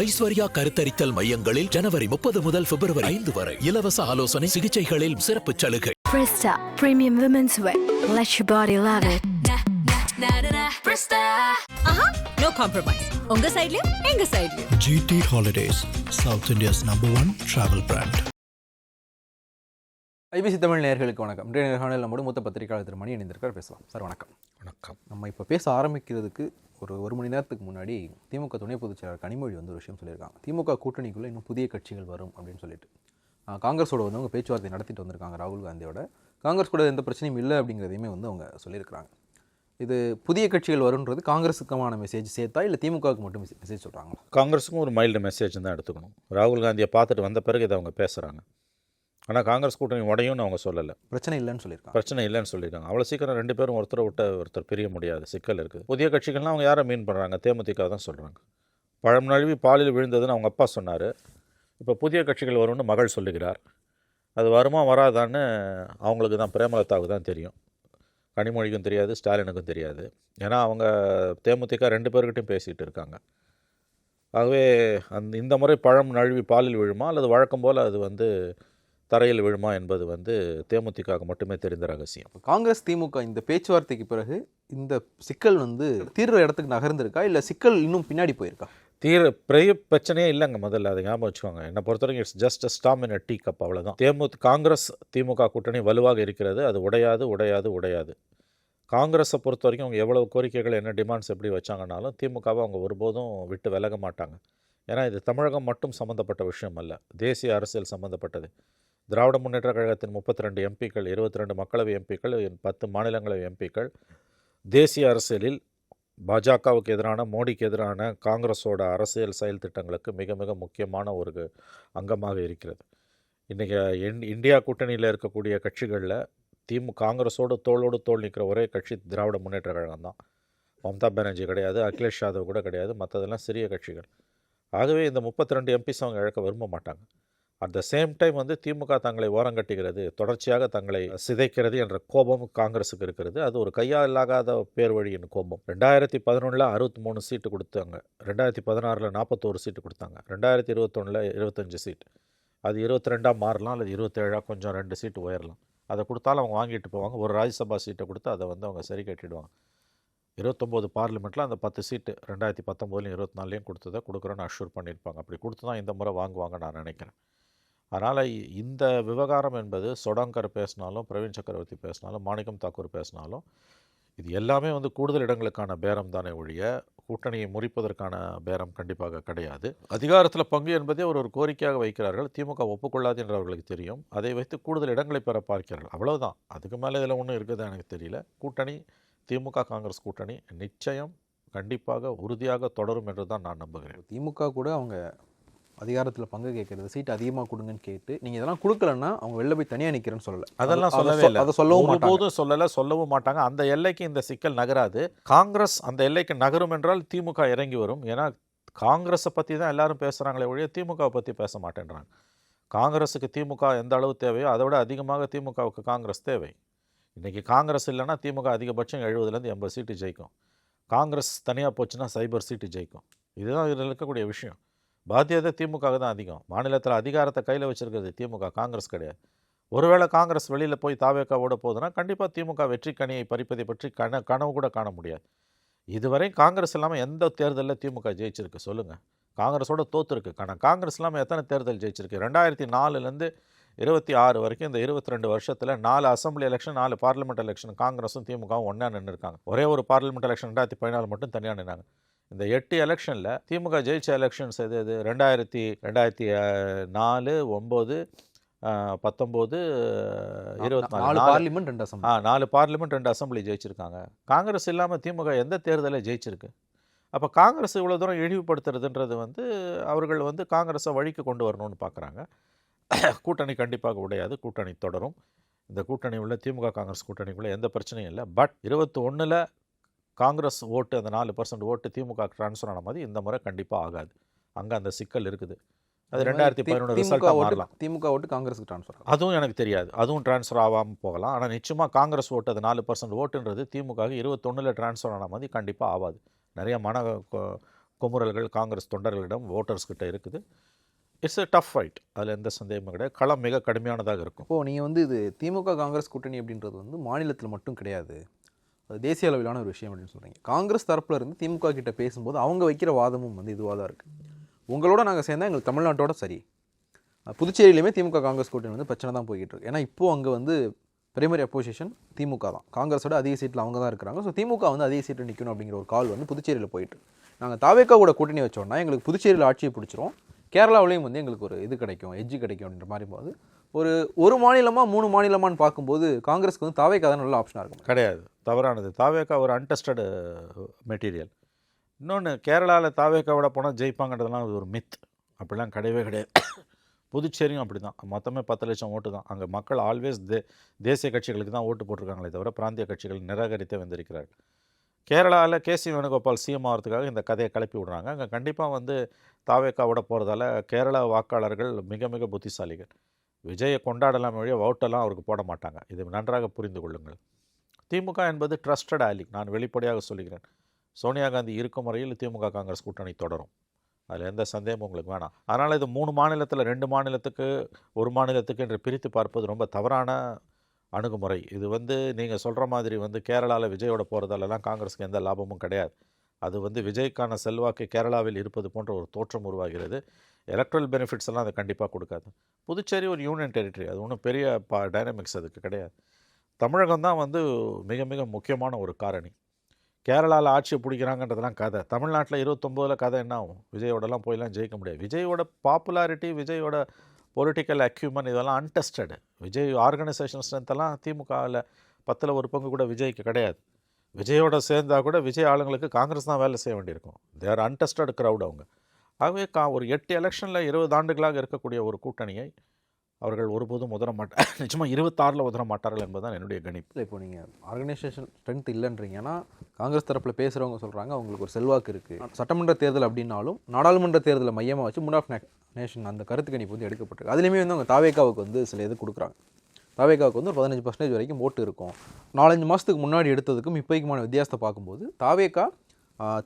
ஐஸ்வர்யா கருத்தரித்தல் மையங்களில் ஜனவரி முப்பது முதல் பிப்ரவரி ஐந்து வரை இலவச ஆலோசனை சிகிச்சைகளில் சிறப்பு சலுகை. Presta Premium Women's Wear. Let your body love it. ஆஹா நோ காம்ப்ரமைஸ் உங்க சைடுலயும் எங்க சைடுலயும் GT Holidays, South India's number one travel brand. IBC Tamil நேயர்களுக்கு வணக்கம். இன்றைய நேர்காணல் நம்மோடு மூத்த பத்திரிகையாளர் திரு மணி இணைந்திருக்கார் பேசலாம். சார் வணக்கம். வணக்கம். நம்ம இப்போ பேச ஆரம்பிக்கிறதுக்கு ஒரு ஒரு மணி நேரத்துக்கு முன்னாடி திமுக துணை பொதுச் செயலாளர் கனிமொழி வந்து ஒரு விஷயம் சொல்லியிருக்காங்க. திமுக கூட்டணிக்குள்ளே இன்னும் புதிய கட்சிகள் வரும் அப்படின்னு சொல்லிட்டு. காங்கிரஸோட வந்து அவங்க பேச்சுவார்த்தை நடத்திட்டு வந்திருக்காங்க ராகுல் காந்தியோட. காங்கிரஸ் கூட எந்த பிரச்சனையும் இல்லை அப்படிங்கிறதையுமே வந்து அவங்க சொல்லியிருக்கிறாங்க. இது புதிய கட்சிகள் வரும்ன்றது காங்கிரஸுக்குமான மெசேஜ் சேர்த்தா இல்லை திமுகவுக்கு மட்டும் மெசேஜ் சொல்கிறாங்களா காங்கிரஸுக்கும் ஒரு மைல்டு மெசேஜ் தான் எடுத்துக்கணும். ராகுல் காந்தியை பார்த்துட்டு வந்த பிறகு இதை அவங்க பேசுகிறாங்க ஆனால் காங்கிரஸ் கூட்டணி உடையும்னு அவங்க சொல்லலை. பிரச்சனை இல்லைன்னு சொல்லியிருக்காங்க. பிரச்சனை இல்லைன்னு சொல்லியிருக்காங்க அவ்வளோ சீக்கிரம் ரெண்டு பேரும் ஒருத்தரை விட்ட ஒருத்தர் பிரிய முடியாது சிக்கல் இருக்குது புதிய கட்சிகள்லாம் அவங்க யாரை மீன் பண்ணுறாங்க தேமுதிக தான் சொல்கிறாங்க பழம் நழுவி பாலில் விழுந்ததுன்னு அவங்க அப்பா சொன்னார். இப்போ புதிய கட்சிகள் வரும்னு மகள் சொல்லுகிறார். அது வருமா வராதான்னு அவங்களுக்கு தான் பிரேமலதாவுக்கு தான் தெரியும். கனிமொழிக்கும் தெரியாது ஸ்டாலினுக்கும் தெரியாது. ஏன்னா அவங்க தேமுதிக ரெண்டு பேர்கிட்டையும் பேசிகிட்டு இருக்காங்க. ஆகவே அந்த இந்த முறை பழம் நழுவி பாலில் விழுமா? அல்லது வழக்கம் போல் அது வந்து தரையில் விழுமா என்பது வந்து தேமுதிகவுக்கு மட்டுமே தெரிந்த ரகசியம். காங்கிரஸ் திமுக இந்த பேச்சுவார்த்தைக்கு பிறகு இந்த சிக்கல் வந்து தீர்ற இடத்துக்கு நகர்ந்திருக்கா? இல்லை சிக்கல் இன்னும் பின்னாடி போயிருக்கா? தீர பெரிய பிரச்சனையே இல்லைங்க முதல்ல. அதை ஞாபகம் வச்சுக்கோங்க. என்னை பொறுத்தவரைக்கும் it's just storm in tea cup அவ்வளோதான் தேமு காங்கிரஸ் திமுக கூட்டணி வலுவாக இருக்கிறது. அது உடையாது உடையாது உடையாது. காங்கிரஸை பொறுத்த வரைக்கும் அவங்க எவ்வளவு கோரிக்கைகள் என்ன டிமாண்ட்ஸ் எப்படி வச்சாங்கனாலும் திமுகவை அவங்க ஒருபோதும் விட்டு விலக மாட்டாங்க. ஏன்னா இது தமிழகம் மட்டும் சம்மந்தப்பட்ட விஷயம் அல்ல. தேசிய அரசியல் சம்மந்தப்பட்டது திராவிட முன்னேற்ற கழகத்தின் முப்பத்தி ரெண்டு எம்பிக்கள் இருபத்தி ரெண்டு மக்களவை எம்பிக்கள் பத்து மாநிலங்களவை எம்பிக்கள். தேசிய அரசியலில் பாஜகவுக்கு எதிரான மோடிக்கு எதிரான காங்கிரஸோட அரசியல் செயல் திட்டங்களுக்கு மிக மிக முக்கியமான ஒரு அங்கமாக இருக்கிறது. இன்றைக்கி இந்தியா கூட்டணியில் இருக்கக்கூடிய கட்சிகளில் திமு காங்கிரஸோடு தோளோடு தோல் நிற்கிற ஒரே கட்சி திராவிட முன்னேற்ற கழகம் தான். மம்தா பானர்ஜி கிடையாது அகிலேஷ் யாதவ் கூட கிடையாது மற்றதெல்லாம் சிறிய கட்சிகள். ஆகவே இந்த முப்பத்தி ரெண்டு எம்பிஸ் அவங்க இழக்க விரும்ப மாட்டாங்க. அட் த சேம் டைம் வந்து திமுக தங்களை ஓரங்கட்டுகிறது தொடர்ச்சியாக தங்களை சிதைக்கிறது என்ற கோபம் காங்கிரஸுக்கு இருக்கிறது. அது ஒரு கையாலாகாத பேர் வழியின் கோபம். ரெண்டாயிரத்தி பதினொன்றில் அறுபத்தி மூணு சீட்டு கொடுத்தாங்க. ரெண்டாயிரத்தி பதினாறில் நாற்பத்தோரு சீட்டு கொடுத்தாங்க. ரெண்டாயிரத்தி இருபத்தொன்னில் இருபத்தஞ்சு சீட் அது இருபத்தி ரெண்டாக மாறலாம் அல்லது இருபத்தேழாக கொஞ்சம் ரெண்டு சீட்டு உயரலாம். அதை கொடுத்தாலும் அவங்க வாங்கிட்டு போவாங்க. ஒரு ராஜ்யசபா சீட்டை கொடுத்து அதை வந்து அவங்க சரி கட்டிடுவாங்க. இருபத்தொம்போது பார்லிமெண்ட்டில் அந்த பத்து சீட்டு ரெண்டாயிரத்தி பத்தொம்போதுலையும் இருபத்தி நாலுலையும் கொடுத்ததை கொடுக்குறோன்னு அஷ்யூர் பண்ணியிருப்பாங்க. அப்படி கொடுத்து தான் இந்த முறை வாங்குவாங்க நான் நினைக்கிறேன். அதனால் இந்த விவகாரம் என்பது சொடாங்கர் பேசினாலும் பிரவீன் சக்கரவர்த்தி பேசினாலும் மாணிக்கம் தாக்கூர் பேசினாலும் இது எல்லாமே வந்து கூடுதல் இடங்களுக்கான பேரம் தானே ஒழிய கூட்டணியை முறிப்பதற்கான பேரம் கண்டிப்பாக கிடையாது. அதிகாரத்தில் பங்கு என்பதே ஒரு ஒரு கோரிக்கையாக வைக்கிறார்கள். திமுக ஒப்புக்கொள்ளாது என்று அவர்களுக்கு தெரியும். அதை வைத்து கூடுதல் இடங்களை பெற பார்க்கிறார்கள். அவ்வளவுதான். அதுக்கு மேலே இதில் ஒன்றும் இருக்குதா எனக்கு தெரியல. கூட்டணி திமுக காங்கிரஸ் கூட்டணி நிச்சயம் கண்டிப்பாக உறுதியாக தொடரும் என்று தான் நான் நம்புகிறேன். திமுக கூட அவங்க அதிகாரத்தில் பங்கு கேட்கறது சீட் அதிகமாக கொடுங்கன்னு கேட்டு நீங்கள் இதெல்லாம் கொடுக்கலன்னா அவங்க வெளில போய் தனியாக நிற்கிறேன்னு சொல்லலை. அதெல்லாம் அதை சொல்லவே இல்லை. அதை சொல்லவும் ஒருபோதும் சொல்லலை சொல்லவும் மாட்டாங்க. அந்த எல்லைக்கு இந்த சிக்கல் நகராது. காங்கிரஸ் அந்த எல்லைக்கு நகரும் என்றால் திமுக இறங்கி வரும். ஏன்னா காங்கிரஸை பற்றி தான் எல்லாரும் பேசுகிறாங்களே ஒழிய திமுகவை பற்றி பேச மாட்டேன்றாங்க. காங்கிரஸுக்கு திமுக எந்த அளவு தேவையோ அதை விட அதிகமாக திமுகவுக்கு காங்கிரஸ் தேவை. இன்றைக்கி காங்கிரஸ் இல்லைன்னா திமுக அதிகபட்சம் எழுபதுலேருந்து எண்பது சீட்டு ஜெயிக்கும். காங்கிரஸ் தனியாக போச்சுன்னா சைபர் சீட்டு ஜெயிக்கும். இதுதான் இதில் இருக்கக்கூடிய விஷயம். பாத்தியதை திமுக தான் அதிகம். மாநிலத்தில் அதிகாரத்தை கையில் வச்சுருக்கிறது திமுக காங்கிரஸ் கிடையாது. ஒருவேளை காங்கிரஸ் வெளியில் போய் தாவேக்காவோட போகுதுன்னா கண்டிப்பாக திமுக வெற்றி கணியை பறிப்பதை பற்றி கன கனவு கூட காண முடியாது. இதுவரை காங்கிரஸ் இல்லாமல் எந்த தேர்தலில் திமுக ஜெயிச்சிருக்கு சொல்லுங்கள் காங்கிரஸோட தோத்துருக்கு. ஆனால் காங்கிரஸ் இல்லாமல் எத்தனை தேர்தல் ஜெயிச்சிருக்கு? ரெண்டாயிரத்தி நாலுலேருந்து இருபத்தி ஆறு வரைக்கும் இந்த இருபத்தி ரெண்டு வருஷத்தில் நாலு அசம்பிளி எலெக்ஷன் நாலு பார்லிமெண்ட் எலெக்ஷன் காங்கிரஸும் திமுகவும் ஒன்றா நின்று இருக்காங்க ஒரே ஒரு பார்லிமெண்ட் எலெக்ஷன் ரெண்டாயிரத்தி பதினாலு மட்டும் தனியாக நின்னாங்க. இந்த எட்டு எலெக்ஷனில் திமுக ஜெயிச்ச எலெக்ஷன்ஸ் எது எது? ரெண்டாயிரத்தி ரெண்டாயிரத்தி நாலு ஒம்பது பத்தொம்போது இருபத்தி நாலு. பார்லிமெண்ட் ரெண்டு ஆ அசம்பிளி நாலு பார்லிமெண்ட் ரெண்டு அசம்பிளி ஜெயிச்சிருக்காங்க. காங்கிரஸ் இல்லாமல் திமுக எந்த தேர்தலில் ஜெயிச்சிருக்கு? அப்போ காங்கிரஸ் இவ்வளோ தூரம் இழிவுபடுத்துறதுன்றது வந்து அவர்கள் வந்து காங்கிரஸை வழிக்கு கொண்டு வரணும்னு பார்க்குறாங்க கூட்டணி கண்டிப்பாக உடையாது. கூட்டணி தொடரும். இந்த கூட்டணி உள்ள திமுக காங்கிரஸ் கூட்டணிக்குள்ளே எந்த பிரச்சனையும் இல்லை. பட் இருபத்தி ஒன்றில் காங்கிரஸ் ஓட்டு அந்த நாலு பர்சன்ட் ஓட்டு திமுக ட்ரான்ஸ்ஃபர் ஆன மாதிரி இந்த முறை கண்டிப்பாக ஆகாது. அங்கே அந்த சிக்கல் இருக்குது. அது ரெண்டாயிரத்தி பதினொன்று ரிசல்ட்டாக மாறலாம். திமுக ஓட்டு காங்கிரஸுக்கு ட்ரான்ஸ்ஃபர் அதுவும் எனக்கு தெரியாது. அதுவும் ட்ரான்ஸ்ஃபர் ஆகாமல் போகலாம். ஆனால் நிச்சயமாக காங்கிரஸ் ஓட்டு அது நாலு பர்சன்ட் ஓட்டுன்றது திமுக இருபத்தொன்னில் ட்ரான்ஸ்ஃபர் ஆன மாதிரி கண்டிப்பாக ஆகாது நிறைய மன குமுறல்கள் காங்கிரஸ் தொண்டர்களிடம் voters கிட்ட இருக்குது. இட்ஸ் a டஃப் ஃபைட் அதில் எந்த சந்தேகமும் கிடையாது. களம் மிக கடுமையானதாக இருக்கும். இப்போது நீங்கள் வந்து இது திமுக காங்கிரஸ் கூட்டணி அப்படின்றது வந்து மாநிலத்தில் மட்டும் கிடையாது. தேசிய அளவிலான ஒரு விஷயம் அப்படின்னு சொல்கிறீங்க காங்கிரஸ் தரப்பில் இருந்து திமுக கிட்ட பேசும்போது அவங்க வைக்கிற வாதமும் வந்து இதுவாக தான் இருக்குது உங்களோட நாங்கள் சேர்ந்தால் எங்களுக்கு தமிழ்நாட்டோட சரி. புதுச்சேரியிலையுமே திமுக காங்கிரஸ் கூட்டணி வந்து பிரச்சனை தான் போய்கிட்டு இருக்கு. ஏன்னா இப்போது அங்கே வந்து பிரைமரி அப்போசிஷன் திமுக தான். காங்கிரஸோட அதிக சீட்டில் அவங்க தான் இருக்கிறாங்க. ஸோ திமுக வந்து அதிக சீட்டில் நிற்கணும் அப்படிங்கிற ஒரு கால் வந்து புதுச்சேரியில் போயிட்டு நாங்கள் தாவேக்கா கூட கூட்டணி வச்சோன்னா எங்களுக்கு புதுச்சேரியில் ஆட்சியை பிடிச்சிரும். கேரளாவிலையும் வந்து எங்களுக்கு ஒரு இது கிடைக்கும் எஜ்ஜி கிடைக்கும் அப்படின்ற மாதிரி போது ஒரு ஒரு மாநிலமாக மூணு மாநிலமான்னு பார்க்கும்போது காங்கிரஸ்க்கு வந்து தாவேக்கா தான் நல்ல ஆப்ஷனாக இருக்கும். கிடையாது. தவறானது. தாவேக்கா ஒரு அன்டெஸ்டடு மெட்டீரியல் இன்னொன்று கேரளாவில் தாவேக்காவோட போனால் ஜெயிப்பாங்கன்றதெல்லாம் அது ஒரு மித் அப்படிலாம் கிடையவே கிடையாது. புதுச்சேரியும் அப்படி தான் மொத்தமே பத்து லட்சம் ஓட்டு தான். அங்கே மக்கள் ஆல்வேஸ் தே தேசிய கட்சிகளுக்கு தான் ஓட்டு போட்டிருக்காங்களே தவிர பிராந்திய கட்சிகள் நிராகரித்தே வந்திருக்கிறார்கள். கேரளாவில் கேசி வேணுகோபால் சிஎம் ஆகிறதுக்காக இந்த கதையை கிளப்பி விடுறாங்க. அங்கே கண்டிப்பாக வந்து தாவேக்காவோட போகிறதால கேரளா வாக்காளர்கள் மிக மிக புத்திசாலிகள். விஜயை கொண்டாடலாம் வழிய ஓட்டெல்லாம் அவருக்கு போட மாட்டாங்க. இதை நன்றாக புரிந்து கொள்ளுங்கள். திமுக என்பது ட்ரஸ்டட் ஆலி நான் வெளிப்படையாக சொல்லுகிறேன். சோனியா காந்தி இருக்கும் வரையில் திமுக காங்கிரஸ் கூட்டணி தொடரும். அதில் எந்த சந்தேகமும் உங்களுக்கு வேணாம். அதனால் இது மூணு மாநிலத்தில் ரெண்டு மாநிலத்துக்கு ஒரு மாநிலத்துக்கு என்று பிரித்து பார்ப்பது ரொம்ப தவறான அணுகுமுறை. இது வந்து நீங்கள் சொல்கிற மாதிரி வந்து கேரளாவில் விஜயோட போகிறதாலலாம் காங்கிரஸுக்கு எந்த லாபமும் கிடையாது. அது வந்து விஜய்க்கான செல்வாக்கு கேரளாவில் இருப்பது போன்ற ஒரு தோற்றம் உருவாகிறது. எலக்ட்ரல் பெனிஃபிட்ஸ் எல்லாம் அது கண்டிப்பாக கொடுக்காது. புதுச்சேரி ஒரு யூனியன் டெரிட்டரி அது ஒன்றும் பெரிய பா டைனமிக்ஸ் அதுக்கு கிடையாது. தமிழகம் தான் வந்து மிக மிக முக்கியமான ஒரு காரணி. கேரளாவில் ஆட்சியை பிடிக்கிறாங்கன்றதெல்லாம் கதை. தமிழ்நாட்டில் இருபத்தொம்போதில் கதை என்ன ஆகும்? விஜயோடலாம் போயெல்லாம் ஜெயிக்க முடியாது. விஜயோட பாப்புலாரிட்டி விஜயோட பொலிட்டிக்கல் அக்யூமன் இதெல்லாம் அன்டெஸ்டடு விஜய் ஆர்கனைசேஷன் ஸ்ட்ரென்த்தெல்லாம் திமுகவில் பத்தில் ஒரு பங்கு கூட விஜய்க்கு கிடையாது. விஜயோட சேர்ந்தா கூட விஜய் ஆளுங்களுக்கு காங்கிரஸ் தான் வேலை செய்ய வேண்டியிருக்கும். தேர் அன்டெஸ்டட் க்ரௌட் அவங்க. ஆகவே கா ஒரு எட்டு எலெக்ஷனில் இருபது ஆண்டுகளாக இருக்கக்கூடிய ஒரு கூட்டணியை அவர்கள் ஒருபோதும் உதர மாட்டார் நிச்சயமாக இருபத்தாறில் உதர மாட்டார்கள் என்பதுதான் என்னுடைய கணிப்பு. இப்போ நீங்கள் ஆர்கனைசேஷன் ஸ்ட்ரென்த் இல்லைன்றீங்கன்னா காங்கிரஸ் தரப்பில் பேசுகிறவங்க சொல்கிறாங்க அவங்களுக்கு ஒரு செல்வாக்கு இருக்குது சட்டமன்ற தேர்தல் அப்படின்னாலும் நாடாளுமன்ற தேர்தலை மையமாக வச்சு முன் ஆஃப் நேஷன் அந்த கருத்து கணிப்பு வந்து எடுக்கப்பட்டிருக்கு. அதுலேயுமே வந்து அவங்க தாவேக்காவுக்கு வந்து சில இது கொடுக்குறாங்க. தாவேக்காவுக்கு வந்து ஒரு பதினஞ்சு பர்சன்டேஜ் வரைக்கும் ஓட்டு இருக்கும். நாலஞ்சு மாதத்துக்கு முன்னாடி எடுத்ததுக்கும் இப்போக்குமான வித்தியாசத்தை பார்க்கும்போது தாவேக்கா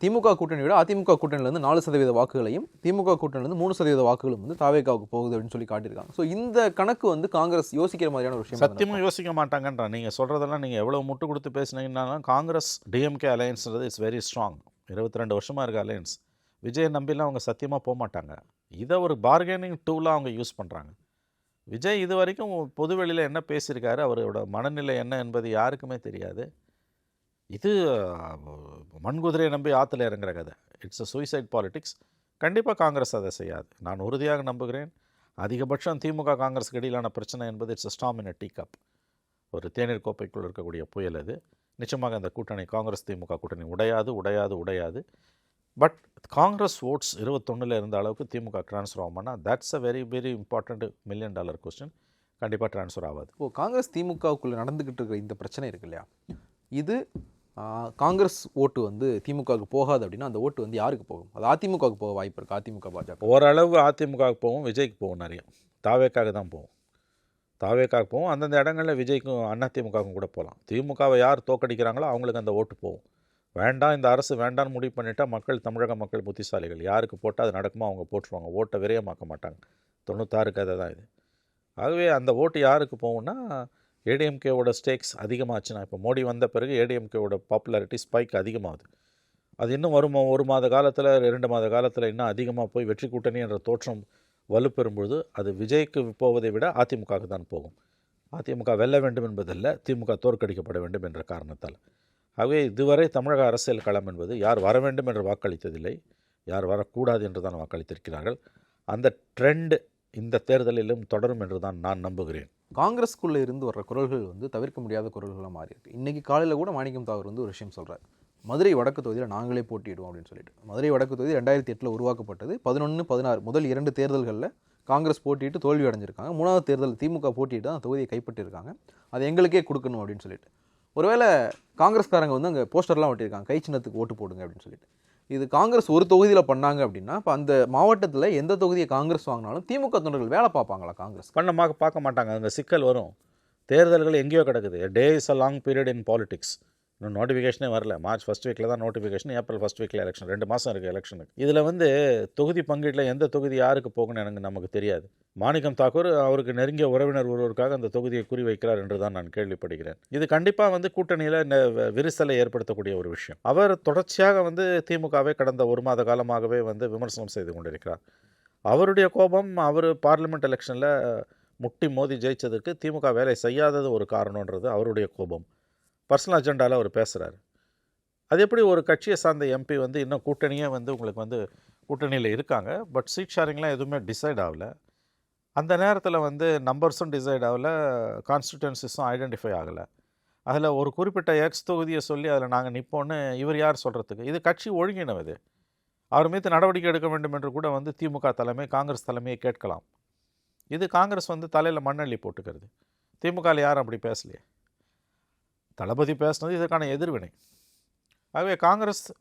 திமுக கூட்டணியை விட அதிமுக கூட்டணியிலேருந்து நாலு சதவீத வாக்குகளையும் திமுக கூட்டணியிலேருந்து மூணு சதவீத வாக்குகளும் வந்து தாவேக்காவுக்கு போகுது அப்படின்னு சொல்லி காட்டியிருக்காங்க. ஸோ இந்த கணக்கு வந்து காங்கிரஸ் யோசிக்கிற மாதிரியான ஒரு விஷயம் சத்தியமாக யோசிக்க மாட்டாங்கன்றா. நீங்கள் சொல்கிறதெல்லாம் நீங்கள் எவ்வளோ முட்டு கொடுத்து பேசுனீங்கன்னா காங்கிரஸ் டிஎம்கே அலையன்ஸ்ன்றது இட்ஸ் வெரி ஸ்ட்ராங் இருபத்தி ரெண்டு வருஷமாக இருக்க அலையன்ஸ் விஜய் நம்பிலாம் அவங்க சத்தியமாக போக மாட்டாங்க. இதை ஒரு பார்கெனிங் டூலாக அவங்க யூஸ் பண்ணுறாங்க விஜய் இது வரைக்கும் பொதுவெளியில் என்ன பேசியிருக்காரு அவரோட மனநிலை என்ன என்பது யாருக்குமே தெரியாது. இது அஹ், மண்குதிரையை நம்பி ஆற்றுல இறங்குற கதை. இட்ஸ் அ சூசைட் பாலிட்டிக்ஸ் கண்டிப்பாக காங்கிரஸ் அதை செய்யாது. நான் உறுதியாக நம்புகிறேன். அதிகபட்சம் திமுக காங்கிரஸுக்கு இடையிலான பிரச்சனை என்பது it's storm in tea cup ஒரு தேநீர் கோப்பைக்குள் இருக்கக்கூடிய புயல் அது. நிச்சயமாக அந்த கூட்டணி காங்கிரஸ் திமுக கூட்டணி உடையாது உடையாது உடையாது. பட் காங்கிரஸ் ஓட்ஸ் இருபத்தொன்னில் இருந்த அளவுக்கு திமுக transfer ஆகுமானா that's a very very important million dollar question கண்டிப்பாக ட்ரான்ஸ்ஃபர் ஆகாது. ஓ காங்கிரஸ் திமுகவுக்குள்ளே நடந்துக்கிட்டு இருக்கிற இந்த பிரச்சனை இருக்கு இல்லையா? இது காங்கிரஸ் ஓட்டு வந்து திமுகவுக்கு போகாது அப்படின்னா அந்த ஓட்டு வந்து யாருக்கு போகும்? அது அதிமுகவுக்கு போக வாய்ப்பு இருக்குது அதிமுக பாஜக. ஓரளவு அதிமுகவுக்கு போகும் விஜய்க்கு போகும் நிறைய. தாவேக்காக தான் போகும். தாவேக்காக போகும். அந்தந்த இடங்களில் விஜய்க்கும் அண்ணா அதிமுகவுக்கும் கூட போகலாம். திமுகவை யார் தோக்கடிக்கிறாங்களோ அவங்களுக்கு அந்த ஓட்டு போகும். வேண்டாம் இந்த அரசு வேண்டாம்னு முடிவு பண்ணிட்டால் மக்கள் தமிழக மக்கள் புத்திசாலிகள். யாருக்கு போட்டால் அது நடக்குமோ அவங்க போட்டுருவாங்க. ஓட்டை விரயமாக்க மாட்டாங்க. தொண்ணூத்தாறு கதை தான் இது. ஆகவே அந்த ஓட்டு யாருக்கு போகும்னா ஏடிஎம்கேவோட ஸ்டேக்ஸ் அதிகமாச்சுன்னா இப்போ மோடி வந்த பிறகு ஏடிஎம்கேவோட பாப்புலாரிட்டி ஸ்பைக் அதிகமாகுது. அது இன்னும் வரும் ஒரு மாத காலத்தில் ரெண்டு மாத காலத்தில் இன்னும் அதிகமாக போய் வெற்றி கூட்டணி என்ற தோற்றம் வலுப்பெறும்பொழுது அது விஜய்க்கு போவதை விட அதிமுகவுக்கு தான் போகும். அதிமுக வெல்ல வேண்டும் என்பதல்ல திமுக தோற்கடிக்கப்பட வேண்டும் என்ற காரணத்தால். ஆகவே இதுவரை தமிழக அரசியல் களம் என்பது யார் வர வேண்டும் என்று வாக்களித்ததில்லை யார் வரக்கூடாது என்று தான் வாக்களித்திருக்கிறார்கள். அந்த ட்ரெண்ட் இந்த தேர்தலிலும் தொடரும் என்று தான் நான் நம்புகிறேன். காங்கிரஸ்க்குள்ளே இருந்து வர்ற குரல்கள் வந்து தவிர்க்க முடியாத குரல்களாக மாறி இருக்கு. இன்றைக்கி காலையில் கூட மாணிக்கம் தாகூர் வந்து ஒரு விஷயம் சொல்கிறார் மதுரை வடக்கு தொகுதியில் நாங்களே போட்டியிடுவோம் அப்படின்னு சொல்லிட்டு. மதுரை வடக்கு தொகுதி ரெண்டாயிரத்தி எட்டில் உருவாக்கப்பட்டது. பதினொன்று பதினாறு முதல் இரண்டு தேர்தல்களில் காங்கிரஸ் போட்டியிட்டு தோல்வி அடைஞ்சிருக்காங்க. மூணாவது தேர்தல் திமுக போட்டியிட்டு தான் அந்த தொகுதியை கைப்பற்றிருக்காங்க. அது எங்களுக்கே கொடுக்கணும் அப்படின்னு சொல்லிட்டு. ஒருவேளை காங்கிரஸ்காரங்க வந்து அங்கே போஸ்டர்லாம் ஒட்டியிருக்காங்க. கை சின்னத்துக்கு ஓட்டு போடுங்க அப்படின்னு சொல்லிட்டு. இது காங்கிரஸ் ஒரு தொகுதியில் பண்ணாங்க அப்படின்னா இப்போ அந்த மாவட்டத்தில் எந்த தொகுதியை காங்கிரஸ் வாங்கினாலும் திமுக தொண்டர்கள் வேலை பார்ப்பாங்களா காங்கிரஸ்? பண்ணமாக பார்க்க மாட்டாங்க. அங்கே சிக்கல் வரும். தேர்தல்கள் எங்கேயோ கிடக்குது. Day is a long period in politics இன்னும் நோட்டிஃபிகேஷனே வரல. மார்ச் ஃபஸ்ட் வீக்கில் தான் நோட்டிஃபிகேஷன் ஏப்ரல் ஃபஸ்ட் வீக்கில் எலெக்ஷன் ரெண்டு மாதம் இருக்குது எலெக்ஷனுக்கு இதில் வந்து தொகுதி பங்கீட்டில் எந்த தொகுதி யாருக்கு போகணும்னு எனக்கு நமக்கு தெரியாது. மாணிக்கம் தாக்கூர் அவருக்கு நெருங்கிய உறவினர் ஒருவருக்காக அந்த தொகுதியை குறிவைக்கிறார் என்று தான் நான் கேள்விப்படுகிறேன். இது கண்டிப்பாக வந்து கூட்டணியில் விரிசலை ஏற்படுத்தக்கூடிய ஒரு விஷயம். அவர் தொடர்ச்சியாக வந்து திமுகவே கடந்த ஒரு மாத காலமாகவே வந்து விமர்சனம் செய்து கொண்டிருக்கிறார். அவருடைய கோபம் அவர் பார்லிமெண்ட் எலெக்ஷனில் முட்டி மோதி ஜெயித்ததுக்கு திமுக வேலை செய்யாதது ஒரு காரணன்றது அவருடைய கோபம். பர்சனல் அஜெண்டாவில் அவர் பேசுகிறாரு அது எப்படி ஒரு கட்சியை சார்ந்த எம்பி வந்து இன்னும் கூட்டணியே வந்து உங்களுக்கு வந்து கூட்டணியில் இருக்காங்க. பட் சீட் ஷேரிங்லாம் எதுவுமே டிசைட் ஆகல. அந்த நேரத்தில் வந்து நம்பர்ஸும் டிசைட் ஆகல. கான்ஸ்டியூட்டன்சிஸும் ஐடென்டிஃபை ஆகலை. அதில் ஒரு குறிப்பிட்ட எக்ஸ் தொகுதியை சொல்லி அதில் நாங்கள் நிற்போன்னு இவர் யார் சொல்கிறதுக்கு இது கட்சி ஒழுங்கினம் இது. அவர் மீது நடவடிக்கை எடுக்க வேண்டும் என்று கூட வந்து திமுக தலைமை காங்கிரஸ் தலைமையை கேட்கலாம். இது காங்கிரஸ் வந்து தலையில் மண்ணள்ளி போட்டுக்கிறது. திமுகவில் யாரும் அப்படி பேசலையே. தளபதி பேசுனது இதற்கான எதிர்வினை. ஆகவே காங்கிரஸ்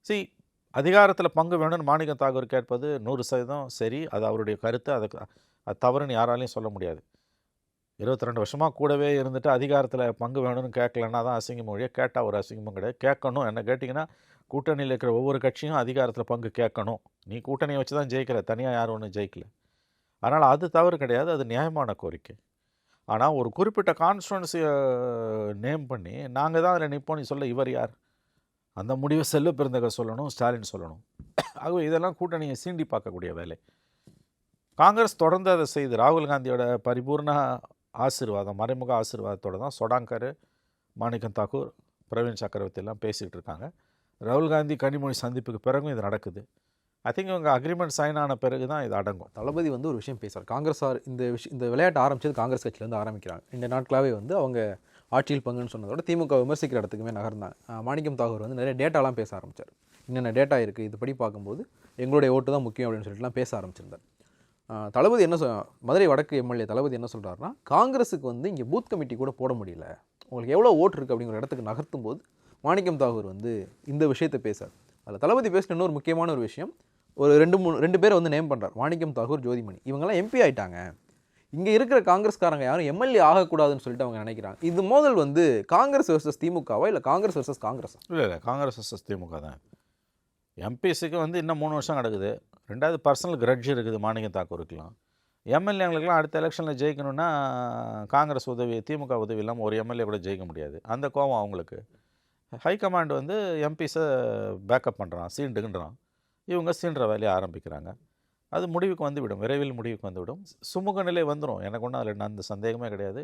சி அதிகாரத்தில் பங்கு வேணும்னு மாணிக்கம் தாகூர் கேட்பது நூறு சதவீதம் சரி. அது அவருடைய கருத்து. அதுக்கு அது தவறுன்னு யாராலையும் சொல்ல முடியாது. இருபத்தி ரெண்டு வருஷமாக கூடவே இருந்துட்டு அதிகாரத்தில் பங்கு வேணும்னு கேட்கலன்னா தான் அசிங்கம் மொழியை கேட்டால் ஒரு அசிங்கமும் கிடையாது. கேட்கணும். என்ன கேட்டிங்கன்னா கூட்டணியில் இருக்கிற ஒவ்வொரு கட்சியும் அதிகாரத்தில் பங்கு கேட்கணும். நீ கூட்டணியை வச்சு தான் ஜெயிக்கிற. தனியாக யாரும் ஒன்றும் ஜெயிக்கல. அதனால் அது தவறு கிடையாது. அது நியாயமான கோரிக்கை. ஆனால் ஒரு குறிப்பிட்ட கான்ஸ்டுவன்சியை நேம் பண்ணி நாங்கள் தான் அதில் நிற்போம் நீ சொல்ல இவர் யார்? அந்த முடிவை செல்ல பிறந்தக சொல்லணும் ஸ்டாலின் சொல்லணும். ஆகவே இதெல்லாம் கூட்டணியை சீண்டி பார்க்கக்கூடிய வேலை. காங்கிரஸ் தொடர்ந்து அதை செய்து ராகுல் காந்தியோட பரிபூர்ண ஆசீர்வாதம் மறைமுக ஆசீர்வாதத்தோடு தான் சொடாங்கர் மாணிக்கம் தாக்கூர் பிரவீன் சக்கரவர்த்தி எல்லாம் பேசிகிட்டு இருக்காங்க. ராகுல் காந்தி கனிமொழி சந்திப்புக்கு பிறகும் இது நடக்குது. ஐ திங்க் இவங்க அக்ரிமெண்ட் சைன் ஆன பிறகு தான் இது அடங்கும். தளபதி வந்து ஒரு விஷயம் பேசுவார் காங்கிரஸ் ஆர் இந்த விஷயம் இந்த விளையாட்டு ஆரம்பிச்சது காங்கிரஸ் கட்சியிலேருந்து ஆரம்பிக்கிறாங்க. இந்த நாட்களாகவே வந்து அவங்க ஆட்சியில் பங்குன்னு சொன்னதோட திமுக விமர்சிக்கிற இடத்துக்குமே நகர்ந்தாங்க. மாணிக்கம் தாகூர் வந்து நிறைய டேட்டாலாம் பேச ஆரம்பிச்சார். என்னென்ன டேட்டா இருக்குது இதுபடி பார்க்கும்போது எங்களுடைய ஓட்டு தான் முக்கியம் அப்படின்னு சொல்லிட்டுலாம் பேச ஆரம்பிச்சிருந்தார். தளபதி என்ன சொல் மதுரை வடக்கு எம்எல்ஏ தளபதி என்ன சொல்கிறாருன்னா காங்கிரஸுக்கு வந்து இங்கே பூத் கமிட்டி கூட போட முடியல. உங்களுக்கு எவ்வளோ ஓட்டு இருக்குது அப்படிங்கிற இடத்துக்கு நகர்த்தும் போது மாணிக்கம் தாகூர் வந்து இந்த விஷயத்தை பேசார். அதில் தளபதி பேசின இன்னொரு முக்கியமான ஒரு விஷயம் ஒரு ரெண்டு மூணு ரெண்டு பேர் வந்து நேம் பண்ணுறார் மாணிக்கம் தாகூர் ஜோதிமணி. இவங்கெல்லாம் எம்பி ஆயிட்டாங்க. இங்கே இருக்கிற காங்கிரஸ்காரங்க யாரும் எம்எல்ஏ ஆகக்கூடாதுன்னு சொல்லிட்டு அவங்க நினைக்கிறாங்க. இது மோதல் வந்து காங்கிரஸ் வர்சஸ் திமுகவா இல்லை காங்கிரஸ் வர்சஸ் காங்கிரஸ்? இல்லை இல்லை. காங்கிரஸ் வர்சஸ் திமுக தான். எம்பிசிக்கு வந்து இன்னும் மூணு வருஷம் கிடக்குது. ரெண்டாவது பர்சனல் கிரட்ஜ் இருக்குது மாணிக்கம் தாக்கூருக்கெலாம் எம்எல்ஏங்களுக்கெல்லாம் அடுத்த எலெக்ஷனில் ஜெயிக்கணும்னா காங்கிரஸ் உதவி திமுக உதவி இல்லாமல் ஒரு எம்எல்ஏ கூட ஜெயிக்க முடியாது. அந்த கோவம் அவங்களுக்கு. ஹைகமாண்ட் வந்து எம்பிஸை பேக்கப் பண்ணுறான் சீண்டுன்றான் இவங்க சீண்டுற வேலையை ஆரம்பிக்கிறாங்க. அது முடிவுக்கு வந்துவிடும். விரைவில் முடிவுக்கு வந்துவிடும். சுமூக நிலை வந்துடும் எனக்கு ஒன்றும் அதில் அந்த சந்தேகமே கிடையாது.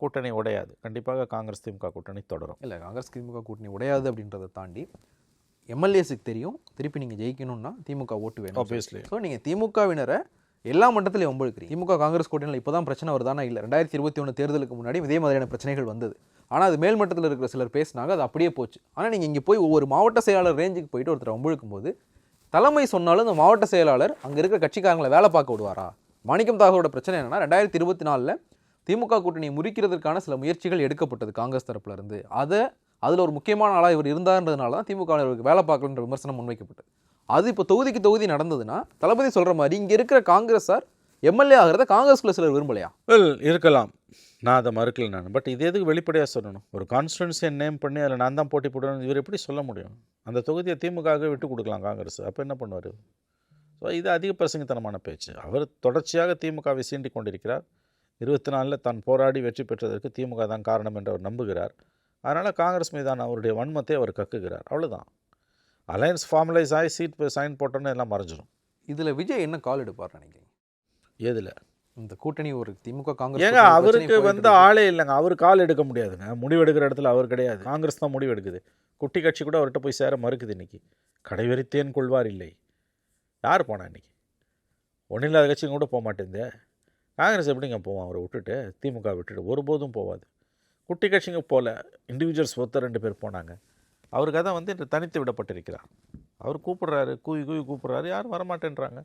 கூட்டணி உடையாது. கண்டிப்பாக காங்கிரஸ் திமுக கூட்டணி தொடரும். இல்லை காங்கிரஸ் திமுக கூட்டணி உடையாது அப்படின்றத தாண்டி எம்எல்ஏஸுக்கு தெரியும். திருப்பி நீங்கள் ஜெயிக்கணும்னா திமுக ஓட்டு வேணும் Obviously. ஸோ நீங்கள் திமுகவினரை எல்லா மட்டத்திலையும் ஒம்பழுக்கிறீங்க திமுக காங்கிரஸ் கூட்டணியில் இப்போ தான் பிரச்சனை வருதானா இல்லை. ரெண்டாயிரத்தி இருபத்தி ஒன்று தேர்தலுக்கு முன்னாடி இதே மாதிரியான பிரச்சனைகள் வந்தது. ஆனால் அது மேல் மட்டத்தில் இருக்கிற சிலர் பேசினாங்க அது அப்படியே போச்சு. ஆனால் நீங்கள் இங்கே போய் ஒவ்வொரு மாவட்ட செயலாளர் ரேஞ்சுக்கு போயிட்டு ஒருத்தர் ஒம்பழுக்கும் போது தலைமை சொன்னாலும் இந்த மாவட்ட செயலாளர் அங்கே இருக்கிற கட்சிக்காரங்களை வேலை பார்க்க விடுவாரா? மாணிக்கம் தாகரோட பிரச்சனை என்னன்னா ரெண்டாயிரத்தி இருபத்தி நாலில் திமுக கூட்டணியை முறிக்கிறதுக்கான சில முயற்சிகள் எடுக்கப்பட்டது காங்கிரஸ் தரப்புலேருந்து அதை அதில் ஒரு முக்கியமான ஆளாக இவர் இருந்தார்ன்றதுனால தான் திமுக இவருக்கு வேலை பார்க்கலன்ற விமர்சனம் முன்வைக்கப்பட்டது. அது இப்போ தொகுதிக்கு தொகுதி நடந்ததுன்னா தளபதி சொல்கிற மாதிரி இங்கே இருக்கிற காங்கிரஸார் எம்எல்ஏ ஆகிறத காங்கிரஸ்குள்ள சிலர் விரும்பலையா? வெல் இருக்கலாம். நான் அதை மறுக்கல நான். பட் இது எதுக்கு வெளிப்படையாக சொல்லணும்? ஒரு கான்ஸ்டுவன்சியை நேம் பண்ணி அதில் நான் தான் போட்டி போடணும் இவர் எப்படி சொல்ல முடியும்? அந்த தொகுதியை திமுகவே விட்டு கொடுக்கலாம் காங்கிரஸ். அப்போ என்ன பண்ணுவார்? ஸோ இது அதிக பிரசங்கத்தனமான பேச்சு. அவர் தொடர்ச்சியாக திமுகவை சீண்டி கொண்டிருக்கிறார். இருபத்தி நாலில் தான் போராடி வெற்றி பெற்றதற்கு திமுக தான் காரணம் என்று அவர் நம்புகிறார். அதனால் காங்கிரஸ் மீதான அவருடைய வன்மத்தை அவர் கக்குகிறார். அவ்வளவுதான். அலையன்ஸ் ஃபார்மலைஸ் ஆகி சீட் சைன் போட்டோன்னு எல்லாம் மறைஞ்சிடும் இதுல விஜய் என்ன கால் எடுப்பார் நினைக்கிறீங்க? எதில்? இந்த கூட்டணி ஒரு திமுக காங்கிரஸ் ஏங்க அவருக்கு வந்து ஆளே இல்லைங்க. அவர் கால் எடுக்க முடியாதுங்க. முடிவு எடுக்கிற இடத்துல அவர் கிடையாது. காங்கிரஸ் தான் முடிவு எடுக்குது குட்டி கட்சி கூட அவர்கிட்ட போய் சேர மறுக்குது இன்னைக்கு. கடைவெறித்தேன் கொள்வார் இல்லை. யார் போனா இன்னைக்கு? ஒன்றும் இல்லாத கட்சிங்க கூட போக மாட்டேங்குது காங்கிரஸ் எப்படிங்க போவான் அவரை விட்டுட்டு திமுக விட்டுட்டு ஒருபோதும் போகாது குட்டி கட்சிங்க போல இண்டிவிஜுவல்ஸ் ஒருத்தர் ரெண்டு பேர் போனாங்க. அவருக்கு அதான் வந்து இன்று தனித்து விடப்பட்டிருக்கிறார். அவர் கூப்பிடுறாரு கூவி கூவி கூப்பிடுறாரு. யாரும் வரமாட்டேன்றாங்க.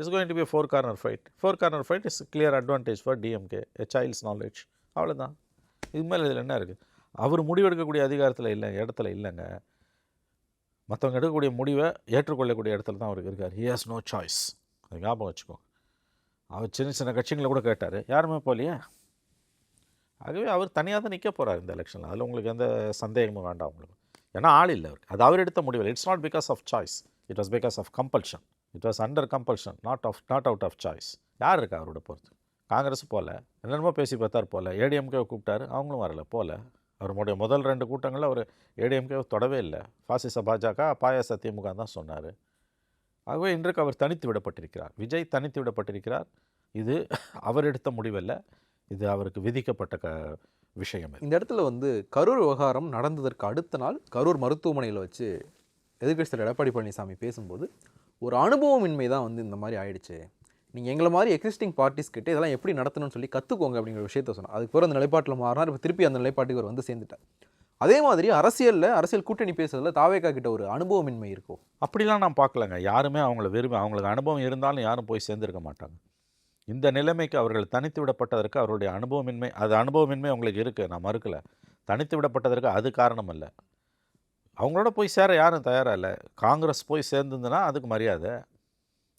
It's going to be four corner fight four corner fight is clear advantage for DMK a child's knowledge அவ்வளோதான் இது மேலே இதில் என்ன இருக்குது அவர் முடிவெடுக்கக்கூடிய அதிகாரத்தில் இல்லை இடத்துல இல்லைங்க. மற்றவங்க எடுக்கக்கூடிய முடிவை ஏற்றுக்கொள்ளக்கூடிய இடத்துல தான் அவருக்கு இருக்கார். ஹி ஹாஸ் நோ சாய்ஸ் அது ஞாபகம் வச்சுக்கோங்க அவர் சின்ன சின்ன கட்சிங்களை கூட கேட்டார். யாருமே போகலையே? ஆகவே அவர் தனியாக தான் நிற்க போகிறார் இந்த எலெக்ஷனில் அதில் உங்களுக்கு எந்த சந்தேகமும் வேண்டாம் உங்களுக்கு. ஏன்னா ஆள் இல்லை அவருக்கு. அது அவர் எடுத்த முடிவில் it's not because of choice it was because of compulsion it was under compulsion not of not out of choice யார் இருக்கா அவரோட பொறுத்து? காங்கிரஸ் போல என்னென்னமோ பேசி பார்த்தார் போல ஏடிஎம்கே கூப்பிட்டாரு அவங்களும் வரல போல. அவருடைய முதல் ரெண்டு கூட்டங்களில் அவர் ஏடிஎம்கே தொடவே இல்லை. பாசிச பாஜக பாயாச திமுக தான் சொன்னார். ஆகவே இன்றைக்கு அவர் தனித்து விடப்பட்டிருக்கிறார். விஜய் தனித்து விடப்பட்டிருக்கிறார். இது அவர் எடுத்த முடிவல்ல. இது அவருக்கு விதிக்கப்பட்ட க விஷயம் இந்த இடத்துல வந்து கரூர் விவகாரம் நடந்ததற்கு அடுத்த நாள் கரூர் மருத்துவமனையில் வச்சு எதிர்க்கட்சி எடப்பாடி பழனிசாமி பேசும்போது ஒரு அனுபவமின்மை தான் வந்து இந்த மாதிரி ஆயிடுச்சு. நீங்கள் எங்களை மாதிரி எக்ஸிஸ்டிங் பார்ட்டிஸ் கிட்டே இதெல்லாம் எப்படி நடத்தணும்னு சொல்லி கற்றுக்கோங்க அப்படிங்கிற விஷயத்த சொன்னால் அதுக்கு பிறகு அந்த நிலைப்பாட்டில் மாறினார். இப்போ திருப்பி அந்த நிலைப்பாட்டுக்கு அவர் வந்து சேர்ந்துட்டார். அதே மாதிரி அரசியலில் அரசியல் கூட்டணி பேசுறதுல தாவேக்கா கிட்ட ஒரு அனுபவமின்மை இருக்கும் அப்படிலாம் நான் பார்க்கலங்க. யாருமே அவங்கள விரும்பி அவங்களுக்கு அனுபவம் இருந்தாலும் யாரும் போய் சேர்ந்துருக்க மாட்டாங்க. இந்த நிலைமைக்கு அவர்கள் தனித்து விடப்பட்டதற்கு அவருடைய அனுபவமின்மை அது அனுபவமின்மை அவங்களுக்கு இருக்குது நான் மறுக்கலை. தனித்து விடப்பட்டதற்கு அது காரணம் அல்ல. அவங்களோட போய் சேர யாரும் தயாராக இல்லை. காங்கிரஸ் போய் சேர்ந்துருந்துன்னா அதுக்கு மரியாதை.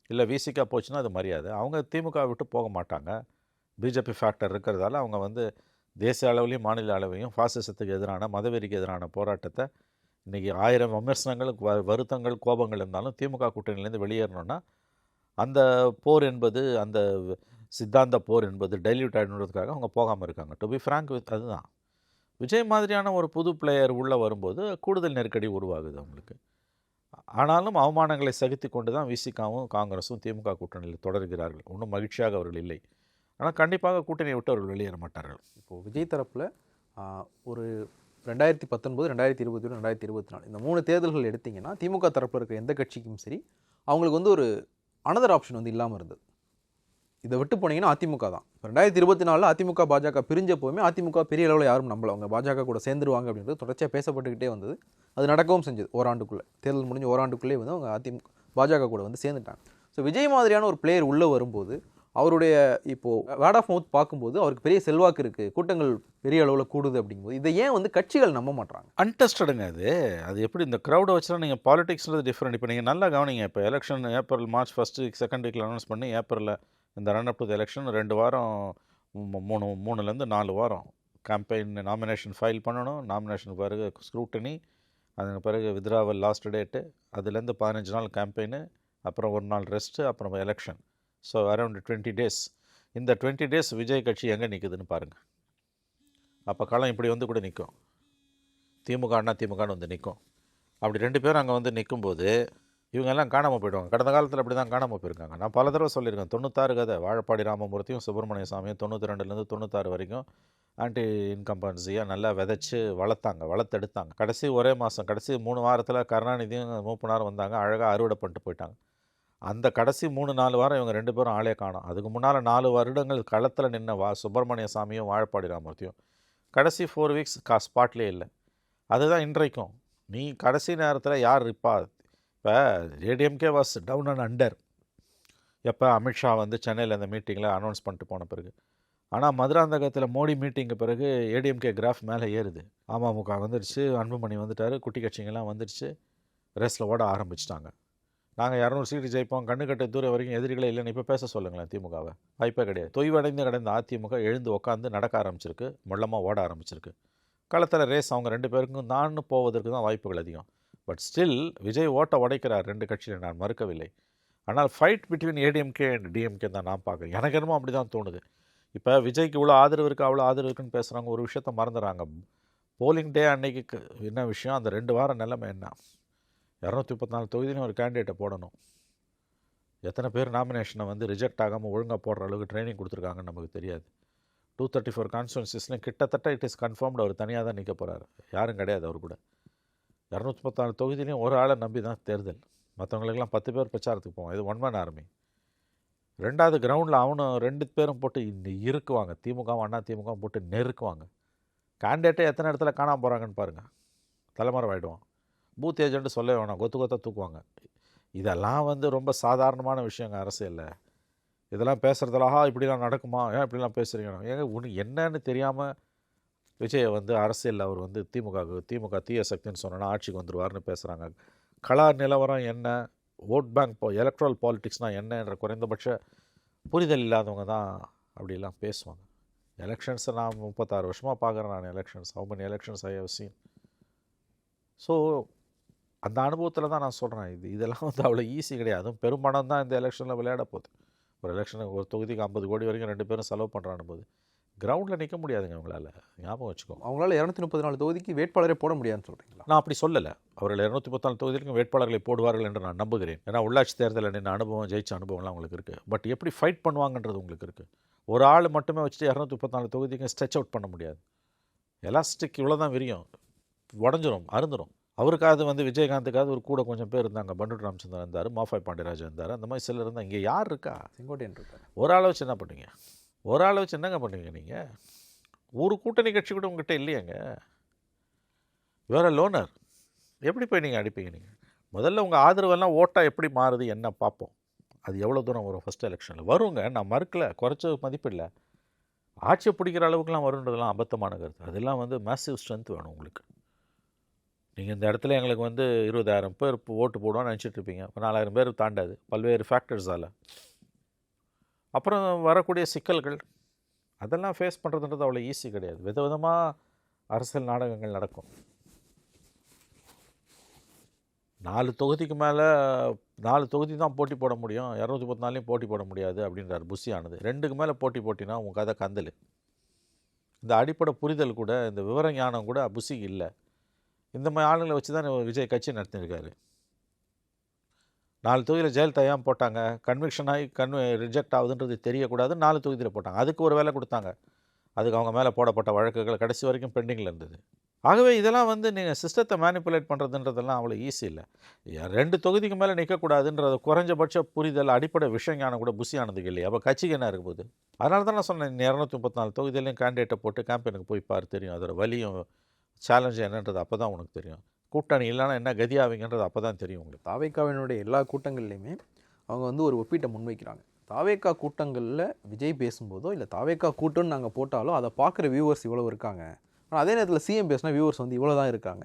இல்லை விசிகா போச்சுன்னா அது மரியாதை. அவங்க திமுக விட்டு போக மாட்டாங்க. பிஜேபி ஃபேக்டர் இருக்கிறதால அவங்க வந்து தேசிய அளவுலையும் மாநில அளவையும் ஃபாசிசத்துக்கு எதிரான மதவெறிக்கு எதிரான போராட்டத்தை இன்றைக்கி ஆயிரம் விமர்சனங்கள் வ- வருத்தங்கள் கோபங்கள் இருந்தாலும் திமுக கூட்டணியிலேருந்து வெளியேறணும்னா அந்த போர் என்பது அந்த சித்தாந்த போர் என்பது டைல்யூட் ஆகிடுன்றதுக்காக அவங்க போகாமல் இருக்காங்க. டு பி ஃப்ராங்க் வித் அதுதான். விஜய் மாதிரியான ஒரு புது பிளேயர் உள்ளே வரும்போது கூடுதல் நெருக்கடி உருவாகுது அவங்களுக்கு. ஆனாலும் அவமானங்களை சகித்து கொண்டு தான் விசிகாவும் காங்கிரஸும் திமுக கூட்டணியில் தொடர்கிறார்கள். ஒன்றும் மகிழ்ச்சியாக அவர்கள் இல்லை. ஆனால் கண்டிப்பாக கூட்டணியை விட்டு அவர்கள் வெளியேற மாட்டார்கள். இப்போது விஜய் தரப்பில் ஒரு ரெண்டாயிரத்தி பத்தொன்பது ரெண்டாயிரத்தி இருபத்தி ஒன்று ரெண்டாயிரத்தி இருபத்தி நாலு இந்த மூணு தேர்தல்கள் எடுத்திங்கன்னா திமுக தரப்பில் இருக்கிற எந்த கட்சிக்கும் சரி அவங்களுக்கு வந்து ஒரு அனதர் ஆப்ஷன் வந்து இல்லாமல் இருந்தது. இதை விட்டு போனீங்கன்னா அதிமுக தான். ரெண்டாயிரத்தி இருபத்தி நாலில் அதிமுக பாஜக பிரிஞ்ச போயுமே அதிமுக பெரிய அளவில் யாரும் நம்பல. அவங்க பாஜக கூட சேர்ந்துருவாங்க அப்படின்றது தொடர்ச்சியாக பேசப்பட்டுக்கிட்டே வந்தது. அது நடக்கவும் செஞ்சது ஓராண்டுக்குள்ளே. தேர்தல் முடிஞ்ச ஓராண்டுக்குள்ளே வந்து அவங்க அதிமுக பாஜக கூட வந்து சேர்ந்துட்டாங்க. ஸோ விஜய் மாதிரியான ஒரு பிளேயர் உள்ளே வரும்போது அவருடைய இப்போது வேர்ட் ஆஃப் மவுத் பார்க்கும்போது அவருக்கு பெரிய செல்வாக்கு இருக்குது கூட்டங்கள் பெரிய அளவில் கூடுது அப்படிங்கும்போது இதை ஏன் வந்து கட்சிகள் நம்ப மாட்டாங்க அன்டெஸ்டடுங்க அது. அது எப்படி இந்த க்ரௌடை வச்சுனா நீங்கள் பாலிடிக்ஸ்ன்றது டிஃப்ரெண்ட் இப்போ நீங்கள் நல்லா கவனிங்க. இப்போ election April March first second வீக்கில் அனௌன்ஸ் பண்ணி ஏப்ரலில் இந்த run up to the election ரெண்டு வாரம் மூணு மூணுலேருந்து நாலு வாரம். கேம்பெயின் நாமினேஷன் ஃபைல் பண்ணணும். நாமினேஷன் பிறகு ஸ்க்ரூட்டனி அதுக்கு பிறகு வித்ராவல் லாஸ்ட் டேட்டு அதுலேருந்து பதினஞ்சு நாள் கேம்பெயின் அப்புறம் ஒரு நாள் ரெஸ்ட்டு அப்புறம் election so around twenty days இந்த டுவெண்ட்டி டேஸ் விஜய் கட்சி எங்கே நிற்குதுன்னு பாருங்கள் அப்போ காலம் இப்படி வந்து கூட நிற்கும் திமுக அண்ணா திமுகன்னு வந்து நிற்கும் அப்படி ரெண்டு பேரும் அங்கே வந்து நிற்கும்போது இவங்கெல்லாம் காணாமல் போயிடுவாங்க. கடந்த காலத்தில் அப்படி தான் காணாமல் போயிருக்காங்க. நான் பல தடவை சொல்லியிருக்கேன் தொண்ணூத்தாறு கதை வாழப்பாடி ராமமூர்த்தியும் சுப்பிரமணிய சாமியும் தொண்ணூற்றி ரெண்டுலேருந்து தொண்ணூத்தாறு வரைக்கும் ஆன்டி இன்கம்பன்சியாக நல்லா விதைச்சி வளர்த்தாங்க வளர்த்தெடுத்தாங்க. கடைசி ஒரே மாதம் கடைசி மூணு வாரத்தில் கருணாநிதியும் மூப்பனாரும் வந்தாங்க அழகாக அறுவடை பண்ணிட்டு போயிட்டாங்க. அந்த கடைசி மூணு நாலு வாரம் இவங்க ரெண்டு பேரும் ஆளே காணோம். அதுக்கு முன்னால் நாலு வருடங்கள் களத்தில் நின்ன வா சுப்பிரமணிய சாமியும் வாழப்பாடி ராமமூர்த்தியும். கடைசி ஃபோர் வீக்ஸ் கா ஸ்பாட்லேயே இல்லை. அதுதான் இன்றைக்கும். நீ கடைசி நேரத்தில் யார் இருப்பா? இப்போ ADMK was down and under எப்போ அமித்ஷா வந்து சென்னையில் அந்த மீட்டிங்கில் அனௌன்ஸ் பண்ணிட்டு போன பிறகு. ஆனால் மதுராந்தகத்தில் மோடி மீட்டிங்கு பிறகு ஏடிஎம்கே கிராஃப் மேலே ஏறுது. அமமுக வந்துடுச்சு அன்புமணி வந்துட்டார் குட்டி கட்சிங்கெல்லாம் வந்துடுச்சு ரேஸில் ஓட ஆரம்பிச்சிட்டாங்க. நாங்கள் இரநூறு சீட்டு ஜெயிப்போம் கண்ணுக்கட்ட தூரம் வரைக்கும் எதிரிகளே இல்லைன்னு இப்போ பேச சொல்லுங்களேன் திமுகவை. வாய்ப்பே கிடையாது. தொய்வடைந்து கிடந்த அதிமுக எழுந்து உட்காந்து நடக்க ஆரம்பிச்சிருக்கு. மொல்லமாக ஓட ஆரம்பிச்சிருக்கு. களத்தில் ரேஸ் அவங்க ரெண்டு பேருக்கும் நான் போவதற்கு தான் வாய்ப்புகள் அதிகம். பட் ஸ்டில் விஜய் ஓட்டை உடைக்கிறார். ரெண்டு கட்சியில் நான் மறுக்கவில்லை. ஆனால் fight between ADMK and DMK தான் நான் பார்க்குறேன். எனக்கு என்னமோ அப்படி தான் தோணுது. இப்போ விஜய்க்கு இவ்வளோ ஆதரவு இருக்குது அவ்வளோ ஆதரவு இருக்குன்னு பேசுகிறாங்க ஒரு விஷயத்த மறந்துடுறாங்க போலிங் டே அன்னைக்கு என்ன விஷயம்? அந்த ரெண்டு வாரம் நிலைமை என்ன? இரநூத்தி முப்பத்தி நாலு தொகுதியிலும் ஒரு கேண்டிடேட்டை போடணும். எத்தனை பேர் நாமினேஷனை வந்து ரிஜெக்ட் ஆகாமல் ஒழுங்காக போடுற அளவுக்கு ட்ரைனிங் கொடுத்துருக்காங்கன்னு நமக்கு தெரியாது. டூ தேர்ட்டி ஃபோர் கான்ஸ்டுவன்சிஸ்லையும் கிட்டத்தட்ட இட் இஸ் கன்ஃபார்ம்டு அவர் தனியாக தான் நிற்க போகிறார் யாரும் கிடையாது அவர் கூட. இரநூத்தி பத்தாறு தொகுதியிலையும் ஒரு ஆளை நம்பி தான் தேர்தல். மற்றவங்களுக்கெல்லாம் பத்து பேர் பிரச்சாரத்துக்கு போவோம். இது ஒன் மேன் ஆர்மி ரெண்டாவது கிரவுண்டில் அவனும் ரெண்டு பேரும் போட்டு இன்னி இருக்குவாங்க திமுகவும் அண்ணா திமுகவும் போட்டு நெருக்குவாங்க. கேண்டிடேட்டே எத்தனை இடத்துல காணாம போகிறாங்கன்னு பாருங்கள் தலைமறை ஆகிடுவான் பூத் ஏஜென்ட்டு சொல்ல வேணாம். கொத்து கொத்தா தூக்குவாங்க. இதெல்லாம் வந்து ரொம்ப சாதாரணமான விஷயங்க அரசியலில். இதெல்லாம் பேசுகிறதுல இப்படிலாம் நடக்குமா? ஏன் இப்படிலாம் பேசுகிறீங்க ஏங்க உனக்கு என்னன்னு தெரியாமல் விஜயை வந்து அரசியலில் அவர் வந்து திமுக திமுக தீய சக்தின்னு சொன்னோன்னா ஆட்சிக்கு வந்துடுவார்னு பேசுகிறாங்க கலா நிலவரம் என்ன? ஓட் பேங்க் போ எலக்ட்ரல் பாலிட்டிக்ஸ்னால் என்னன்ற குறைந்தபட்ச புரிதல் இல்லாதவங்க தான் அப்படிலாம் பேசுவாங்க. எலெக்ஷன்ஸை நான் முப்பத்தாறு வருஷமாக பார்க்குறேன் நான் elections how many elections I have so அந்த அனுபவத்தில் தான் நான் சொல்கிறேன் இது இதெல்லாம் வந்து அவ்வளோ ஈஸி கிடையாது. அதுவும் பெரும்பணம் தான் இந்த எலெக்ஷனில் விளையாட போகுது. ஒரு எலெக்ஷனுக்கு ஒரு தொகுதிக்கு ஐம்பது கோடி வரைக்கும் ரெண்டு பேரும் செலவு பண்ணுறான்னு போது. கிரவுண்டில் நிற்க முடியாதுங்க அவங்களால. ஞாபகம் வச்சுக்கோ. அவங்களால இரநூத்தி முப்பத்தி நாலு தொகுதிக்கு வேட்பாளரே போட முடியாதுன்னு சொல்கிறீங்களா நான் அப்படி சொல்லலை. அவர்கள் இரநூத்தி பத்தாலு தொகுதிக்கும் வேட்பாளர்களை போடுவார்கள் என்று நான் நம்புகிறேன். ஏன்னா உள்ளாட்சி தேர்தலில் நின்று அனுபவம் ஜெயிச்ச அனுபவம்லாம் உங்களுக்கு இருக்குது பட் எப்படி ஃபைட் பண்ணுவாங்கன்றது உங்களுக்கு இருக்குது ஒரு ஆள் மட்டுமே வச்சுட்டு இரநூத்தி முப்பத்தாலு தொகுதிக்கும் ஸ்ட்ரெச் அவுட் பண்ண முடியாது. எலாஸ்டிக் இவ்வளோ தான் விரியும். உடஞ்சிரும் அருந்துரும். அவருக்காவது வந்து விஜயகாந்துக்காவது ஒரு கூட கொஞ்சம் பேர் இருந்தாங்க. பண்டுட்டு ராமச்சந்திரன் இருந்தார் மாஃபாய் பாண்டியராஜன் இருந்தார். அந்த மாதிரி சிலர் இருந்தால் இங்கே யார் இருக்கா? செங்கோட்டையன் இருக்காரு. ஒரு ஆளை வச்சு என்ன பண்ணுவீங்க? ஒரு ஆளை வச்சு என்னங்க பண்ணுவீங்க நீங்கள் ஒரு கூட்டணி கட்சி கூட உங்ககிட்ட இல்லையாங்க? வேறு லோனர் எப்படி போய் நீங்கள் அடிப்பீங்க நீங்கள் முதல்ல உங்கள் ஆதரவெல்லாம் ஓட்டாக எப்படி மாறுது என்ன பார்ப்போம். அது எவ்வளோ தூரம் வரும் ஃபஸ்ட் எலெக்ஷனில் வருங்க நான் மறுக்கல குறைச்ச மதிப்பில்லை ஆட்சியை பிடிக்கிற அளவுக்குலாம் வருன்றதெல்லாம் அபத்தமான கருத்து. அதெல்லாம் வந்து மேசிவ் ஸ்ட்ரென்த் வேணும் உங்களுக்கு. நீங்கள் இந்த இடத்துல எங்களுக்கு வந்து இருபதாயிரம் பேர் ஓட்டு போடுவோம்னு நினச்சிட்ருப்பீங்க இப்போ நாலாயிரம் பேர் தாண்டாது. பல்வேறு ஃபேக்டர்ஸால் அப்புறம் வரக்கூடிய சிக்கல்கள் அதெல்லாம் ஃபேஸ் பண்ணுறதுன்றது அவ்வளோ ஈஸி கிடையாது. விதவிதமாக அரசியல் நாடகங்கள் நடக்கும். நாலு தொகுதிக்கு மேலே நாலு தொகுதி தான் போட்டி போட முடியும். இரநூத்தி பத்து நாளையும் போட்டி போட முடியாது அப்படின்றார் புஷியானது. ரெண்டுக்கு மேலே போட்டி போட்டினா உங்கள் கதை கந்தல். இந்த அடிப்படை புரிதல் கூட இந்த விவர ஞானம் கூட புஷிக்கு இல்லை. இந்த மாதிரி ஆளுங்களை வச்சு தான் விஜய் கட்சி நடத்திருக்காரு. நாலு தொகுதியில் ஜெயலலிதா ஏன் போட்டாங்க? கன்விக்ஷனாகி கன் ரிஜெக்ட் ஆகுதுன்றது தெரியக்கூடாது. நாலு தொகுதியில் போட்டாங்க. அதுக்கு ஒரு வேலை கொடுத்தாங்க. அதுக்கு அவங்க மேலே போடப்பட்ட வழக்குகள் கடைசி வரைக்கும் பெண்டிங்கில் இருந்தது. ஆகவே இதெல்லாம் வந்து நீங்கள் சிஸ்டத்தை மேனிப்புலேட் பண்ணுறதுன்றதெல்லாம் அவ்வளோ ஈஸி இல்லை. ரெண்டு தொகுதிக்கு மேலே நிற்கக்கூடாதுன்றது குறைஞ்சபட்ச புரிதல் அடிப்படை விஷயஞானம் கூட புசியானதுக்கு இல்லையா? அப்போ கட்சிக்கு என்ன இருக்க போகுது? அதனால தான் நான் சொன்னேன் இரநூத்தி முப்பத்தி நாலு தொகுதியிலையும் கேண்டிடேட்டை போட்டு கேம்பெயினுக்கு போய் பார் தெரியும். அதோட வலியும் சேலஞ்சு என்னன்றது அப்போ தான் உனக்கு தெரியும். கூட்டணி இல்லைன்னா என்ன கதி ஆவீங்கன்றது அப்போ தான் தெரியும் உங்களுக்கு. தாவேக்காவினுடைய எல்லா கூட்டங்கள்லையுமே அவங்க வந்து ஒரு ஒப்பீட்டை முன்வைக்கிறாங்க. தாவேக்கா கூட்டங்களில் விஜய் பேசும்போதோ இல்லை தாவேக்கா கூட்டம்னு நாங்கள் போட்டாலோ அதை பார்க்குற வியூவர்ஸ் இவ்வளோ இருக்காங்க. ஆனால் அதே நேரத்தில் சிஎம் பேசினா வியூவர்ஸ் வந்து இவ்வளோ தான் இருக்காங்க.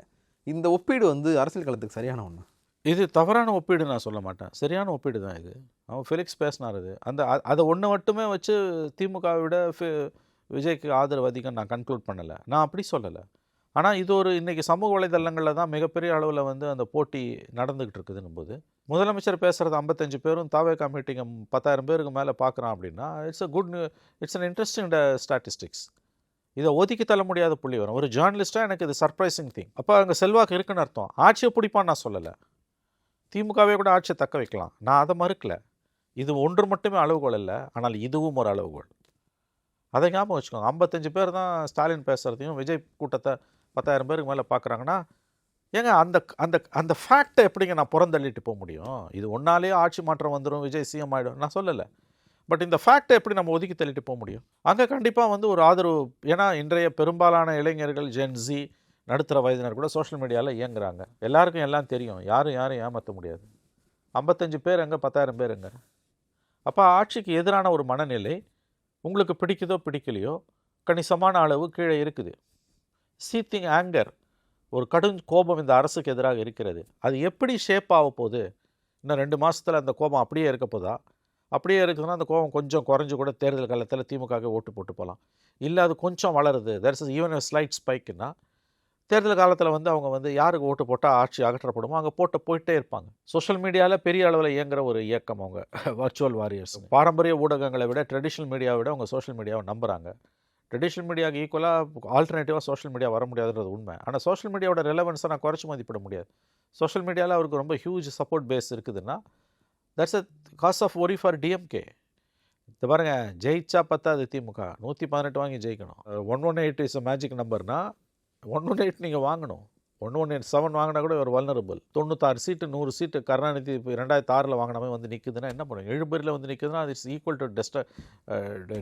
இந்த ஒப்பீடு வந்து அரசியல் களத்துக்கு சரியான ஒன்று இது தவறான ஒப்பீடு நான் சொல்ல மாட்டேன். சரியான ஒப்பீடு தான் இது. அவன் ஃபெலிக்ஸ் பேசினார் இது. அந்த அதை ஒன்று மட்டுமே வச்சு திமுகவை விட விஜய்க்கு ஆதரவு அதிகம் நான் கன்க்ளூட் பண்ணலை. நான் அப்படி சொல்லலை. ஆனால் இது ஒரு இன்றைக்கி சமூக வலைதளங்களில் தான் மிகப்பெரிய அளவில் வந்து அந்த போட்டி நடந்துக்கிட்டு இருக்குதுன்னும் போது முதலமைச்சர் பேசுகிறது ஐம்பத்தஞ்சு பேரும் தாவே மீட்டிங்கை பத்தாயிரம் பேருக்கு மேலே பார்க்குறான் அப்படின்னா it's a good it's an interesting statistics இதை ஒதுக்கி தள்ள முடியாத புள்ளி வரும். ஒரு ஜேர்னலிஸ்ட்டாக எனக்கு இது சர்ப்ரைசிங் திங் அப்போ அங்கே செல்வாக்கு இருக்குன்னு அர்த்தம். ஆட்சியை பிடிப்பான்னு நான் சொல்லலை. திமுகவே கூட ஆட்சியை தக்க வைக்கலாம். நான் அதை மறுக்கலை. இது ஒன்று மட்டுமே அளவுகோல் இல்லை ஆனால் இதுவும் ஒரு அளவுகோல். அதை ஞாபகம் வச்சுக்கோங்க. ஐம்பத்தஞ்சு பேர் தான் ஸ்டாலின் பேசுகிறதையும் விஜய் கூட்டத்தை பத்தாயிரம் பேருக்கு மேலே பார்க்குறாங்கன்னா ஏங்க அந்த அந்த அந்த ஃபேக்டை எப்படிங்க நான் புறந்தள்ளிட்டு போக முடியும்? இது ஒன்னாலே ஆட்சி மாற்றம் வந்துடும் விஜய் சிஎம் ஆகிடும் நான் சொல்லலை. பட் இந்த ஃபேக்டை எப்படி நம்ம ஒதுக்கி தள்ளிட்டு போக முடியும்? அங்கே கண்டிப்பாக வந்து ஒரு ஆதரவு ஏன்னா இன்றைய பெரும்பாலான இளைஞர்கள் ஜென்ஸி நடுத்தர வயதினர் கூட சோஷியல் மீடியாவில் இயங்குறாங்க. எல்லாருக்கும் எல்லாம் தெரியும். யாரும் யாரும் ஏமாற்ற முடியாது. ஐம்பத்தஞ்சு பேர் எங்கே பத்தாயிரம் பேர் எங்கே? அப்போ ஆட்சிக்கு எதிரான ஒரு மனநிலை உங்களுக்கு பிடிக்குதோ பிடிக்கலையோ கணிசமான அளவு கீழே இருக்குது. சீத்திங் ஆங்கர் ஒரு கடும் கோபம் இந்த அரசுக்கு எதிராக இருக்கிறது. அது எப்படி ஷேப் ஆக போகுது? இன்னும் ரெண்டு மாதத்தில் அந்த கோபம் அப்படியே இருக்க போதா? அப்படியே இருக்குதுன்னா அந்த கோபம் கொஞ்சம் குறைஞ்சு கூட தேர்தல் காலத்தில் திமுகவுக்கு ஓட்டு போட்டு போகலாம் இல்லை அது கொஞ்சம் வளருது. தட்ஸ் ஈவன் ஸ்லைட் ஸ்பைக்குன்னா தேர்தல் காலத்தில் வந்து அவங்க வந்து யாருக்கு ஓட்டு போட்டால் ஆட்சி அகற்றப்படுமோ அங்கே போட்டு போயிட்டே இருப்பாங்க. சோஷியல் மீடியாவில் பெரிய அளவில் இயங்குற ஒரு இயக்கம் அவங்க வர்ச்சுவல் வாரியர்ஸ் பாரம்பரிய ஊடகங்களை விட ட்ரெடிஷ்னல் மீடியாவை விட அவங்க சோஷியல் மீடியாவை நம்புகிறாங்க ட்ரெடிஷ்னல் மீடியாவுக்கு ஈக்குவலாக ஆல்டர்னேட்டிவாக சோஷியல் மீடியா வர முடியாதுன்றது உண்மை. ஆனால் சோஷியல் மீடியாவோட ரெலவன்ஸை நான் குறைச்சி மதிப்பிட முடியாது. சோஷியல் மீடியாவில் அவருக்கு ரொம்ப ஹியூஜ் சப்போர்ட் பேஸ் இருக்குதுன்னா that's a cause of worry for DMK இது பாருங்க ஜெயிச்சா பத்தாது திமுக. நூற்றி பதினெட்டு வாங்கி ஜெயிக்கணும். One one eight is magic நம்பர்னா one one eight நீங்கள் வாங்கணும். ஒன்று ஒன்று செவன் வாங்கினா கூட ஒரு வல்னரபிள் தொண்ணூத்தாறு சீட்டு நூறு சீட்டு கருணாநிதி இப்போ ரெண்டாயிரத்தி ஆறில் வாங்கினமே வந்து நிற்குதுன்னா என்ன பண்ணுங்க எழுபறில் வந்து நிற்குதுன்னா அது it's equal to test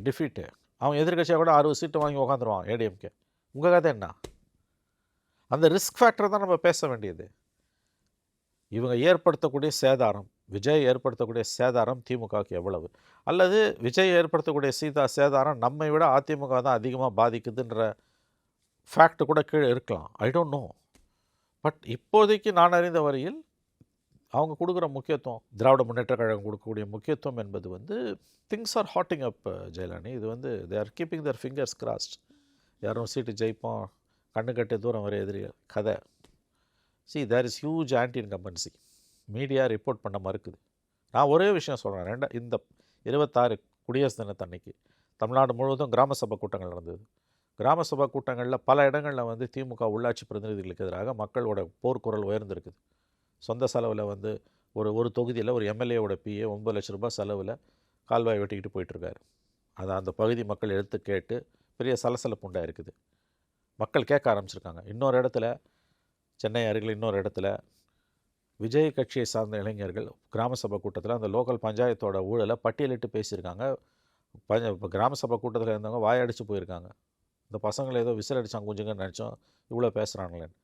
defeat அவன் எதிர்கட்சியாக கூட அறுபது சீட்டு வாங்கி உக்காந்துருவான் ஏடிஎம்கே உங்கள் கதை என்ன? அந்த ரிஸ்க் ஃபேக்டர் தான் நம்ம பேச வேண்டியது. இவங்க ஏற்படுத்தக்கூடிய சேதாரம் விஜய் ஏற்படுத்தக்கூடிய சேதாரம் திமுகவுக்கு எவ்வளவு? அல்லது விஜய் ஏற்படுத்தக்கூடிய சீதா சேதாரம் நம்மை விட அதிமுக தான் அதிகமாக பாதிக்குதுன்ற ஃபேக்ட் கூட கீழே இருக்கலாம். ஐ டோன்ட் நோ பட் இப்போதைக்கு நான் அறிந்த வரையில் அவங்க கொடுக்குற முக்கியத்துவம் திராவிட முன்னேற்ற கழகம் கொடுக்கக்கூடிய முக்கியத்துவம் என்பது வந்து திங்ஸ் ஆர் ஹாட்டிங் அப் ஜெயலானி. இது வந்து they are keeping their fingers crossed யாரும் சீட்டு ஜெயிப்போம் கண்ணு கட்டிய தூரம் வர எதிரி கதை. See there is huge anti incumbency media report பண்ண மறுக்குது. நான் ஒரே விஷயம் சொல்கிறேன் ரெண்டா இந்த இருபத்தாறு குடியரசு தினத்தன்னைக்கு தமிழ்நாடு முழுவதும் கிராம சபை கூட்டங்கள் நடந்தது. கிராம சபா கூட்டங்களில் பல இடங்களில் வந்து திமுக உள்ளாட்சி பிரதிநிதிகளுக்கு எதிராக மக்களோட போர்க்குரல் உயர்ந்திருக்குது. சொந்த செலவில் வந்து ஒரு ஒரு தொகுதியில் ஒரு எம்எல்ஏவோட பிஏ ஒம்பது லட்ச ரூபாய் செலவில் கால்வாய் வெட்டிக்கிட்டு போயிட்டுருக்காரு. அதை அந்த பகுதி மக்கள் எடுத்து கேட்டு பெரிய சலசலப்பு உண்டாக இருக்குது. மக்கள் கேட்க ஆரம்பிச்சிருக்காங்க. இன்னொரு இடத்துல சென்னை அருகில் இன்னொரு இடத்துல விஜய் கட்சியை சார்ந்த இளைஞர்கள் கிராம சபை கூட்டத்தில் அந்த லோக்கல் பஞ்சாயத்தோட ஊழலை பட்டியலிட்டு பேசியிருக்காங்க. பஞ்ச கிராம சபை கூட்டத்தில் இருந்தவங்க வாயடிச்சு போயிருக்காங்க. இந்த பசங்களை ஏதோ விசில் அடித்தான் குஞ்சுங்கன்னு நினச்சோம். இவ்வளோ பேசுகிறாங்களேன்னு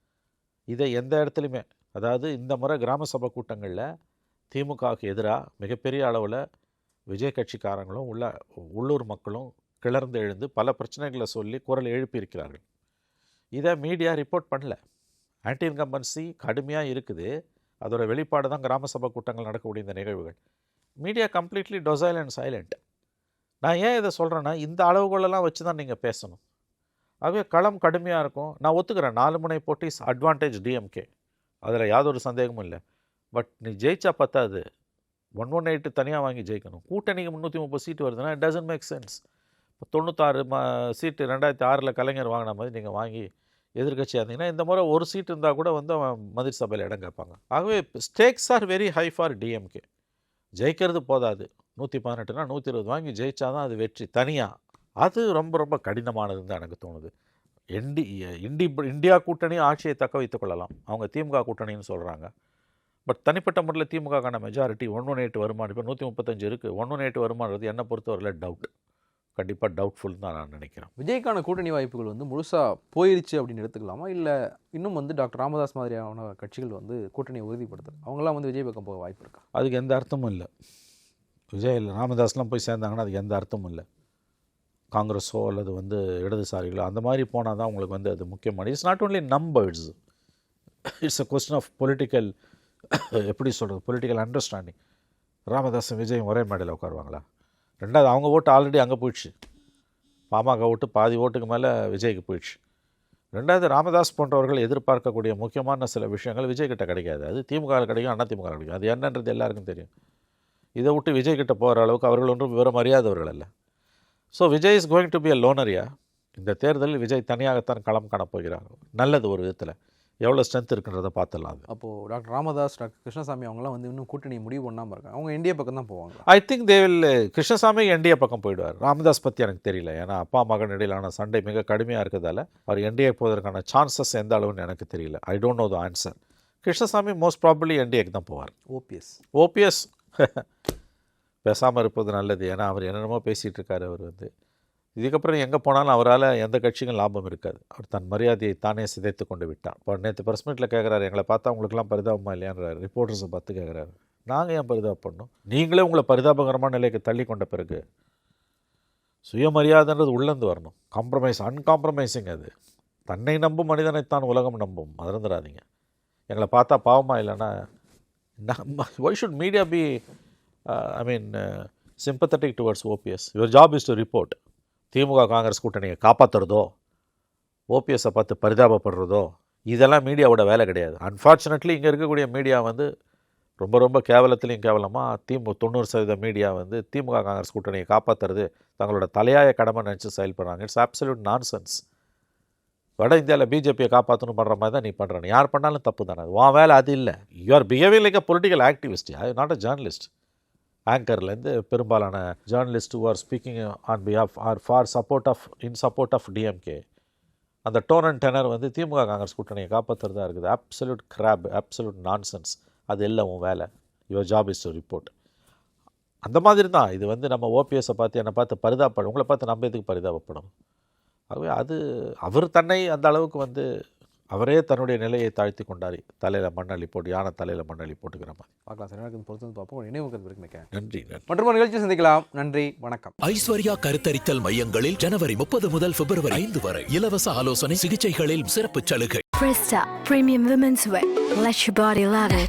இதை எந்த இடத்துலையுமே அதாவது இந்த முறை கிராம சபை கூட்டங்களில் திமுகவுக்கு எதிராக மிகப்பெரிய அளவில் விஜய் கட்சிக்காரங்களும் உள்ள உள்ளூர் மக்களும் கிளர்ந்து எழுந்து பல பிரச்சனைகளை சொல்லி குரல் எழுப்பியிருக்கிறார்கள். இதை மீடியா ரிப்போர்ட் பண்ணல. ஆன்டி இன்கம்பன்சி கடுமையாக இருக்குது. அதோட வெளிப்பாடு தான் கிராம சபை கூட்டங்கள் நடக்கக்கூடிய இந்த நிகழ்வுகள். Media completely docile and silent. நான் ஏன் இதை சொல்கிறேன்னா இந்த அளவுகளெல்லாம் வச்சு தான் நீங்கள் பேசணும். ஆகவே களம் கடுமையாக இருக்கும். நான் ஒத்துக்கிறேன். நாலு முனை போட்டி அட்வான்டேஜ் டிஎம்கே அதில் யாதொரு சந்தேகமும் இல்லை. பட் நீ ஜெயிச்சா பத்தாது. ஒன் ஒன் எயிட்டு தனியாக வாங்கி ஜெயிக்கணும். கூட்டணிக்கு முந்நூற்றி முப்பது சீட்டு வருதுன்னா இட் டசன்ட் மேக் சென்ஸ் இப்போ தொண்ணூத்தாறு ம சீட்டு ரெண்டாயிரத்தி ஆறில் கலைஞர் வாங்கின மாதிரி நீங்கள் வாங்கி எதிர்க்கட்சியாக இருந்தீங்கன்னா இந்த முறை ஒரு சீட் இருந்தால் கூட வந்து அவன் மந்திரி சபையில் இடம் கேட்பாங்க. ஆகவே stakes are very high for DMK ஜெயிக்கிறது போதாது. நூற்றி பதினெட்டுனா நூற்றி இருபது வாங்கி ஜெயிச்சாதான் அது வெற்றி தனியாக அது ரொம்ப ரொம்ப கடினமானதுன்னு தான் எனக்கு தோணுது. இண்டி இண்டி இந்தியா கூட்டணி ஆட்சியை தக்க வைத்துக் கொள்ளலாம். அவங்க திமுக கூட்டணின்னு சொல்கிறாங்க பட் தனிப்பட்ட முறையில் திமுகக்கான மெஜாரிட்டி ஒன் ஒன் எயிட் வருமானம். இப்போ நூற்றி முப்பத்தஞ்சு இருக்குது ஒன் ஒன் எயிட் வருமானது என்னை பொறுத்தவரையில் டவுட் கண்டிப்பாக டவுட்ஃபுல் தான் நான் நினைக்கிறேன். விஜய்க்கான கூட்டணி வாய்ப்புகள் வந்து முழுசாக போயிருச்சு அப்படின்னு எடுத்துக்கலாமா? இல்லை இன்னும் வந்து டாக்டர் ராமதாஸ் மாதிரியான கட்சிகள் வந்து கூட்டணியை உறுதிப்படுத்துது அவங்களாம் வந்து விஜய் பக்கம் போக வாய்ப்பு இருக்கா? அதுக்கு எந்த அர்த்தமும் இல்லை. விஜய் இல்லை ராமதாஸ்லாம் போய் சேர்ந்தாங்கன்னா அதுக்கு எந்த அர்த்தமும் இல்லை. காங்கிரஸோ அல்லது வந்து இடதுசாரிகளோ அந்த மாதிரி போனால் தான் உங்களுக்கு வந்து அது முக்கியமான it's not only numbers it's a question of political எப்படி சொல்கிறது பொலிட்டிக்கல் அண்டர்ஸ்டாண்டிங் ராமதாஸும் விஜயும் ஒரே மேடையில் உட்காருவாங்களா? ரெண்டாவது அவங்க ஓட்டு ஆல்ரெடி அங்கே போயிடுச்சு. பாமக ஓட்டு பாதி ஓட்டுக்கு மேலே விஜய்க்கு போயிடுச்சு. ரெண்டாவது ராமதாஸ் போன்றவர்கள் எதிர்பார்க்கக்கூடிய முக்கியமான சில விஷயங்கள் விஜய்கிட்ட கிடைக்காது. அது திமுக கிடைக்கும் அண்ணா திமுக கிடைக்கும். அது என்னன்றது எல்லாருக்கும் தெரியும். இதை விட்டு விஜய் கிட்ட போகிற அளவுக்கு அவர்கள் ஒன்றும் விவரம் அறியாதவர்கள் அல்ல. So Vijay is going to be a லோனரியா இந்த தேர்தலில் விஜய் தனியாகத்தான் களம் காணப் போகிறாங்க நல்லது ஒரு விதத்தில். எவ்வளோ ஸ்ட்ரென்த் இருக்குன்றதை பார்த்துடலாம் அது. அப்போது டாக்டர் ராமதாஸ் டாக்டர் கிருஷ்ணசாமி அவங்களாம் வந்து இன்னும் கூட்டணி முடிவு பண்ணாமல் இருக்காங்க. அவங்க இந்தியா பக்கம் தான் போவாங்க. I think they will Krishnasamy NDA பக்கம் போயிடுவார். ராமதாஸ் பற்றி எனக்கு தெரியல. ஏன்னா அப்பா மகன் இடையிலான சண்டை மிக கடுமையாக இருக்கிறதால அவர் என்டிஏ போவதற்கான சான்சஸ் எந்த அளவுன்னு எனக்கு தெரியல. I don't know the answer Krishnasamy most probably என்டிஏக்கு தான் போவார். ஓபிஎஸ் ஓபிஎஸ் பேசாமல் இருப்பது நல்லது. ஏன்னா அவர் என்னென்னமோ பேசிகிட்டு இருக்கார் அவர் வந்து. இதுக்கப்புறம் எங்கே போனாலும் அவரால் எந்த கட்சிக்கும் லாபம் இருக்காது. அவர் தன் மரியாதையை தானே சிதைத்து கொண்டு விட்டான். இப்போ நேற்று ப்ரெஸ் மீட்டில் கேட்குறாரு எங்களை பார்த்தா உங்களுக்குலாம் பரிதாபமாக இல்லையான்றாரு. ரிப்போர்ட்டர்ஸை பார்த்து கேட்குறாரு நாங்கள் ஏன் பரிதாபம் பண்ணோம்? நீங்களே உங்களை பரிதாபகரமான நிலைக்கு தள்ளி கொண்ட பிறகு சுயமரியாதைன்றது உள்ளேருந்து வரணும். காம்ப்ரமைஸ் அன்காம்ப்ரமைசிங் அது. தன்னை நம்பும் மனிதனைத்தான் உலகம் நம்பும். மறந்துடாதீங்க. எங்களை பார்த்தா பாவமாக இல்லைன்னா நம்ம why should media be I mean sympathetic towards OPS your job is to report திமுக காங்கிரஸ் கூட்டணியை காப்பாற்றுறதோ ஓபிஎஸ்ஸை பார்த்து பரிதாபப்படுறதோ இதெல்லாம் மீடியாவோட வேலை கிடையாது. அன்ஃபார்ச்சுனேட்லி இங்கே இருக்கக்கூடிய மீடியா வந்து ரொம்ப ரொம்ப கேவலத்துலேயும் கேவலமாக திமுக தொண்ணூறு சதவீத மீடியா வந்து திமுக காங்கிரஸ் கூட்டணியை காப்பாற்றுறது தங்களோட தலையாய கடமை நினச்சி செயல்படுறாங்க இட்ஸ் அப்சல்யூட் நான்சென்ஸ் வட இந்தியாவில் பிஜேபியை காப்பாற்றணும் பண்ணுற மாதிரி தான் நீ பண்ணுற யார் பண்ணாலும் தப்பு தானே. உன் வேலை அது இல்லை. You are behaving like a political activist I not a journalist ஆங்கர்லேருந்து பெரும்பாலான journalist who are speaking on behalf are for support of in support of DMK அந்த டோன் அண்ட் டெனர் வந்து திமுக காங்கிரஸ் கூட்டணியை காப்பாற்றுறதா இருக்குது. அப்சல்யூட் கிராப் அப்சல்யூட் நான்சென்ஸ் அது இல்லை உன் வேலை. Your job is to report அந்த மாதிரி தான் இது வந்து நம்ம ஓபிஎஸை பார்த்து என்னை பார்த்து பரிதாபப்படும். உங்களை பார்த்து நம்ம எதுக்கு பரிதாபப்படும்? ஆகவே அது அவர் தன்னை அந்த அளவுக்கு வந்து அவரே தன்னுடைய நிலையை தாழ்த்தி கொண்டார். தலையில் மண்ணள்ளி போட்டு யானை தலையில் மண்ணள்ளி போட்டுக்கிற மாதிரி. பார்க்கலாம் சார் எனக்கு பொறுத்து வந்து பார்ப்போம். ஒரு நினைவு இருக்கு நினைக்கிறேன் நன்றி மற்றும் நிகழ்ச்சி சந்திக்கலாம். நன்றி வணக்கம். ஐஸ்வர்யா கருத்தரித்தல் மையங்களில் ஜனவரி முப்பது முதல் பிப்ரவரி ஐந்து வரை இலவச ஆலோசனை சிகிச்சைகளில் சிறப்பு சலுகை. Presta Premium Women's Wear. Let your body love it.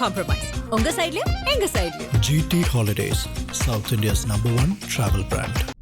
Compromise உங்க சைடுலயும் எங்க சைடுலயும் GT Holidays, South India's number one travel brand.